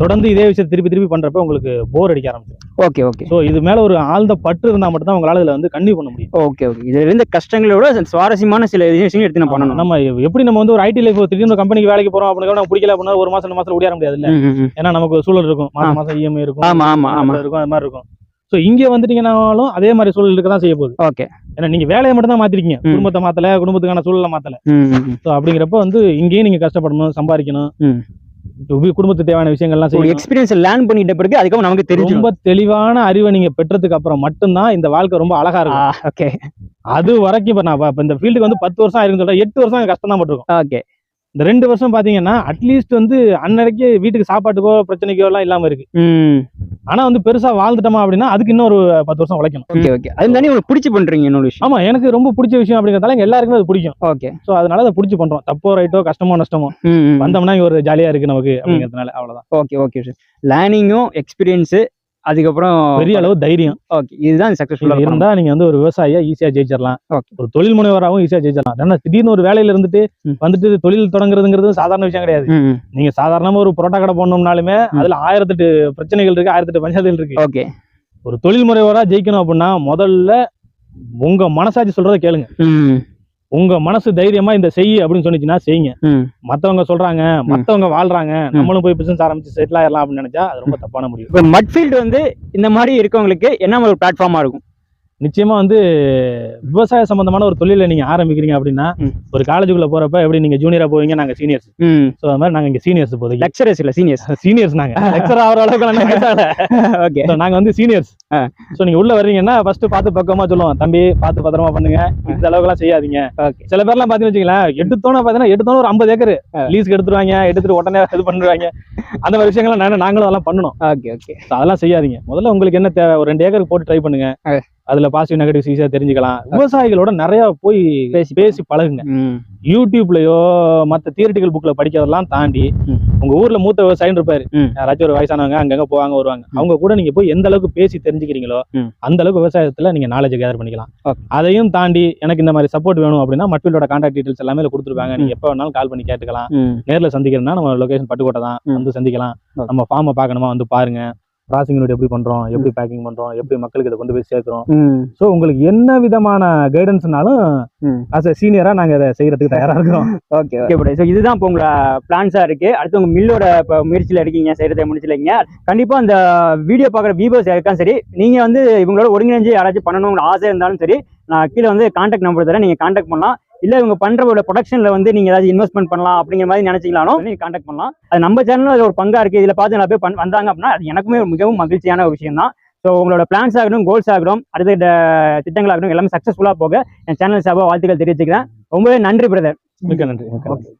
தொடர்ந்து இதே விஷயத்தை திருப்பி திருப்பி பண்றப்ப உங்களுக்கு போர் அடிக்க ஆரம்பிச்சிடும் ஓகே ஓகே ஸோ இது மேல ஒரு ஆழ்ந்த பற்று இருந்தா மட்டும் தான் உங்களால இதுல வந்து கண்டினியூ பண்ண முடியும். ஓகே ஓகே இதுல இருந்த கஷ்டங்களோட சுவாரஸ்யமான சில விஷயங்கள் எடுத்து நான் பண்ணணும். நம்ம எப்படி நம்ம வந்து ஒரு ஐடி லைஃப் திடீர்னு கம்பெனிக்கு வேலைக்கு போறோம் அப்படின்னு நம்ம பிடிக்கல அப்படின்னா ஒரு மாசம் ரெண்டு மாசத்துல ஓடியார முடியாது இல்ல. ஏன்னா நமக்கு சூழல் இருக்கும். மாசம் மாசம் இஎம்ஐ இருக்கும். ஆமா ஆமா ஆமா. இருக்கும் அது மாதிரி இருக்கும். ஸோ இங்க வந்துட்டீங்கன்னாலும் அதே மாதிரி சூழல் இருக்க தான் செய்ய போகுது. ஓகே ஏன்னா நீங்க வேலையை மட்டும் தான் மாத்திருக்கீங்க. குடும்பத்தை மாத்தல குடும்பத்துக்கான சூழலை மாத்தல. ஸோ அப்படிங்கிறப்ப வந்து இங்கேயும் நீங்க கஷ்டப்படணும் சம்பாதிக்கணும். குடும்பத்துக்கு தேவையான விஷயங்கள்லாம் ஒரு செய்யணும். எக்ஸ்பீரியன்ஸ் லேர்ன் பண்ணிட்ட பிறகு அதுக்கப்புறம் நமக்கு தெரியும் ரொம்ப தெளிவான அறிவை நீங்க பெற்றதுக்கு அப்புறம் மட்டும்தான் இந்த வாழ்க்கை ரொம்ப அழகா இருக்கும். ஓகே அது வரைக்கும் இப்ப நான் இப்ப இந்த ஃபீல்டுக்கு வந்து பத்து வருஷம் ஆயிருக்குன்னு சொல்றேன் எட்டு வருஷம் கஷ்டம் தான் பட்டிருக்கும். ஓகே இந்த ரெண்டு வருஷம் பாத்தீங்கன்னா அட்லீஸ்ட் வந்து அன்னன்னைக்கு வீட்டுக்கு சாப்பாட்டுக்கோ பிரச்சனைக்கோ எல்லாம் இல்லாம இருக்கு. ஆனா வந்து பெருசா வாழ்ந்துட்டோமா அப்படின்னா அதுக்கு இன்னும் ஒரு பத்து வருஷம் உழைக்கணும். Okay okay. அது தானே உங்களுக்கு பிடிச்சி பண்றீங்க இன்னொரு விஷயம். ஆமா எனக்கு ரொம்ப பிடிச்ச விஷயம் அப்படிங்கிறதால எங்க எல்லாருக்குமே அது பிடிக்கும். ஓகே. சோ அதனால அதை பிடிச்சி பண்றோம். தப்போ ரைட்டோ கஷ்டமோ நஷ்டமோ. வந்தோம்னா இங்க ஒரு ஜாலியா இருக்கு நமக்கு அப்படிங்கிறதுனால அவ்வளவுதான். ஓகே ஓகே சார் லேர்னிங்கும் எக்ஸ்பீரியன்ஸு அதுக்கப்புறம் பெரிய அளவு தைரியம். ஓகே இதுதான் இது சக்ஸஸ்ஃபுல்லாக இருந்தா நீங்க வந்து ஒரு விவசாயியா ஈஸியா ஜெயிச்சிடலாம். Okay. ஒரு தொழில் முனைவராகவும் ஈஸியா ஜெயிச்சிடலாம். ஏன்னா திடீர்னு ஒரு வேலையில இருந்துட்டு. வந்துட்டு தொழில் தொடங்குறதுங்கிறது சாதாரண விஷயம் கிடையாது. ம் நீங்க சாதாரணமா ஒரு புரோட்டா கடை போடணும்னாலுமே. அதுல ஆயிரத்தெட்டு பிரச்சனைகள் இருக்கு ஆயிரத்தெட்டு பஞ்சாயத்துகள் இருக்கு. ஓகே. ஒரு தொழில் முனைவரா ஜெயிக்கணும் அப்படின்னா முதல்ல உங்க மனசாட்சி சொல்றதை கேளுங்க. உங்க மனசு தைரியமா இந்த செய் அப்படின்னு சொன்னிச்சுன்னா செய்யுங்க. மத்தவங்க சொல்றாங்க மத்தவங்க வாழ்றாங்க நம்மளும் போய் பிசினஸ் ஆரம்பிச்சு செட்டில் ஆயிடலாம் அப்படின்னு நினைச்சா அது ரொம்ப தப்பான முடியும் இப்போ மட்ஃபீல்டு வந்து இந்த மாதிரி இருக்கவங்களுக்கு என்ன ஒரு பிளாட்ஃபார்மாக இருக்கும்? நிச்சயமா வந்து விவசாய சம்பந்தமான ஒரு தொழிலை நீங்க ஆரம்பிக்கிறீங்க அப்படின்னா. ஒரு காலேஜுக்குள்ள போறப்ப எப்படி நீங்க ஜூனியரா போவீங்க? நாங்க சீனியர்ஸ் சோ அது மாதிரி நாங்க இங்க சீனியர்ஸ் போதைக்கு லெக்சரர்ஸ் இல்லை சீனியர்ஸ் சீனியர்ஸ் நாங்க. லெக்சர் ஆகிற அளவுக்கு. ஓகே நாங்க வந்து சீனியர்ஸ். சோ நீங்க உள்ள வர்றீங்கன்னா ஃபர்ஸ்ட் பார்த்து பக்கமா சொல்லுவோம். தம்பி பார்த்து பத்திரமா பண்ணுங்க. இந்த அளவுக்கு எல்லாம் செய்யாதீங்க. ஓகே சில பேர்லாம் பாத்தீங்கன்னு வச்சுங்களேன் எடுத்தோன்னு பாத்தீங்கன்னா எடுத்தோன்னு ஒரு ஐம்பது ஏக்கர் லீஸ்க்கு எடுத்துருவாங்க எடுத்துட்டு உடனே இது பண்ணிடுவாங்க அந்த மாதிரி விஷயங்கள்லாம் நாங்க- நாங்களும் அதெல்லாம் பண்ணணும். ஓகே ஓகே அதெல்லாம் செய்யாதீங்க. முதல்ல உங்களுக்கு என்ன தேவை? ஒரு ரெண்டு ஏக்கருக்கு போட்டு ட்ரை பண்ணுங்க. அதுல பாசிட்டிவ் நெகட்டிவ் ஈஸியா தெரிஞ்சுக்கலாம். விவசாயிகளோட நிறைய போய் பேசி பேசி பழகுங்க. யூடியூப்லயோ மத்த தியரிட்டிக்கல் புக்ல படிக்கிறதெல்லாம் தாண்டி. உங்க ஊர்ல மூத்த விவசாயின்னு இருப்பாரு. யாராச்சும் ஒரு வயசானவங்க அங்கங்க போவாங்க வருவாங்க. அவங்க கூட நீங்க போய் எந்த அளவுக்கு பேசி தெரிஞ்சுக்கிறீங்களோ. அந்த அளவுக்கு விவசாயத்துல நீங்க நாலேஜ் கேதர் பண்ணிக்கலாம். அதையும் தாண்டி எனக்கு இந்த மாதிரி சப்போர்ட் வேணும் அப்படின்னா மட்ஃபீல்டோட கான்டாக்ட் டீடைல்ஸ் எல்லாமே கொடுத்துருப்பாங்க. நீங்க எப்ப வேணாலும் கால் பண்ணி கேட்டுக்கலாம். நேர்ல சந்திக்கிறதுனா நம்ம லொகேஷன் பட்டுக்கோட்டை தான். வந்து சந்திக்கலாம். நம்ம ஃபார்மை பார்க்கணுமா? வந்து பாருங்க. ப்ராசிங் யூனிட் எப்படி பண்றோம் எப்படி பேக்கிங் பண்றோம் எப்படி மக்களுக்கு இதை கொண்டு போய் சேர்க்கிறோம். ஸோ உங்களுக்கு என்ன விதமான கைடன்ஸ்னாலும். அஸ் அ சீனியரா நாங்க இதை செய்யறதுக்கு தயாரா இருக்கிறோம் ஓகே ஓகே ஸோ இதுதான் இப்போ உங்களோட பிளான்ஸாக இருக்குது அடுத்து உங்கள் மில்லோட இப்போ முயற்சியில் இருக்கீங்க செய்கிறத முடிச்சிருக்கீங்க கண்டிப்பாக அந்த வீடியோ பார்க்குற வியூவர்ஸ் யாருக்காலும் சரி நீங்கள் வந்து இவங்களோட ஒருங்கிணைஞ்சு யாராச்சும் பண்ணணுங்கிற ஆசை இருந்தாலும் சரி நான் கீழே வந்து காண்டாக்ட் நம்பர் தரேன். நீங்கள் காண்டாக்ட் பண்ணலாம். இல்லை இவங்க பண்ணுறவோட ப்ரொடக்ஷனில் வந்து நீங்கள் ஏதாச்சும் இன்வெஸ்ட்மெண்ட் பண்ணலாம் அப்படிங்கிற மாதிரி நினச்சிங்களாலும் நீங்கள் காண்டாக்ட் பண்ணலாம். அது நம்ம சேனலில் அது ஒரு பங்காக இருக்குது இதில் பார்த்து நல்லா போய் பண் வந்தாங்க அப்படின்னா அது எனக்குமே மிகவும் மகிழ்ச்சியான ஒரு விஷயம் தான் ஸோ உங்களோட பிளான்ஸ் ஆகட்டும் கோல்ஸ் ஆகட்டும் அடுத்த திட்டங்களாகட்டும் எல்லாமே சக்ஸஸ்ஃபுல்லாக போக என் சேனல் சார்பாக வாழ்த்துக்கள் தெரிவிச்சுக்கிறேன். ரொம்பவே நன்றி பிரதர் நன்றி மிக்க நன்றி.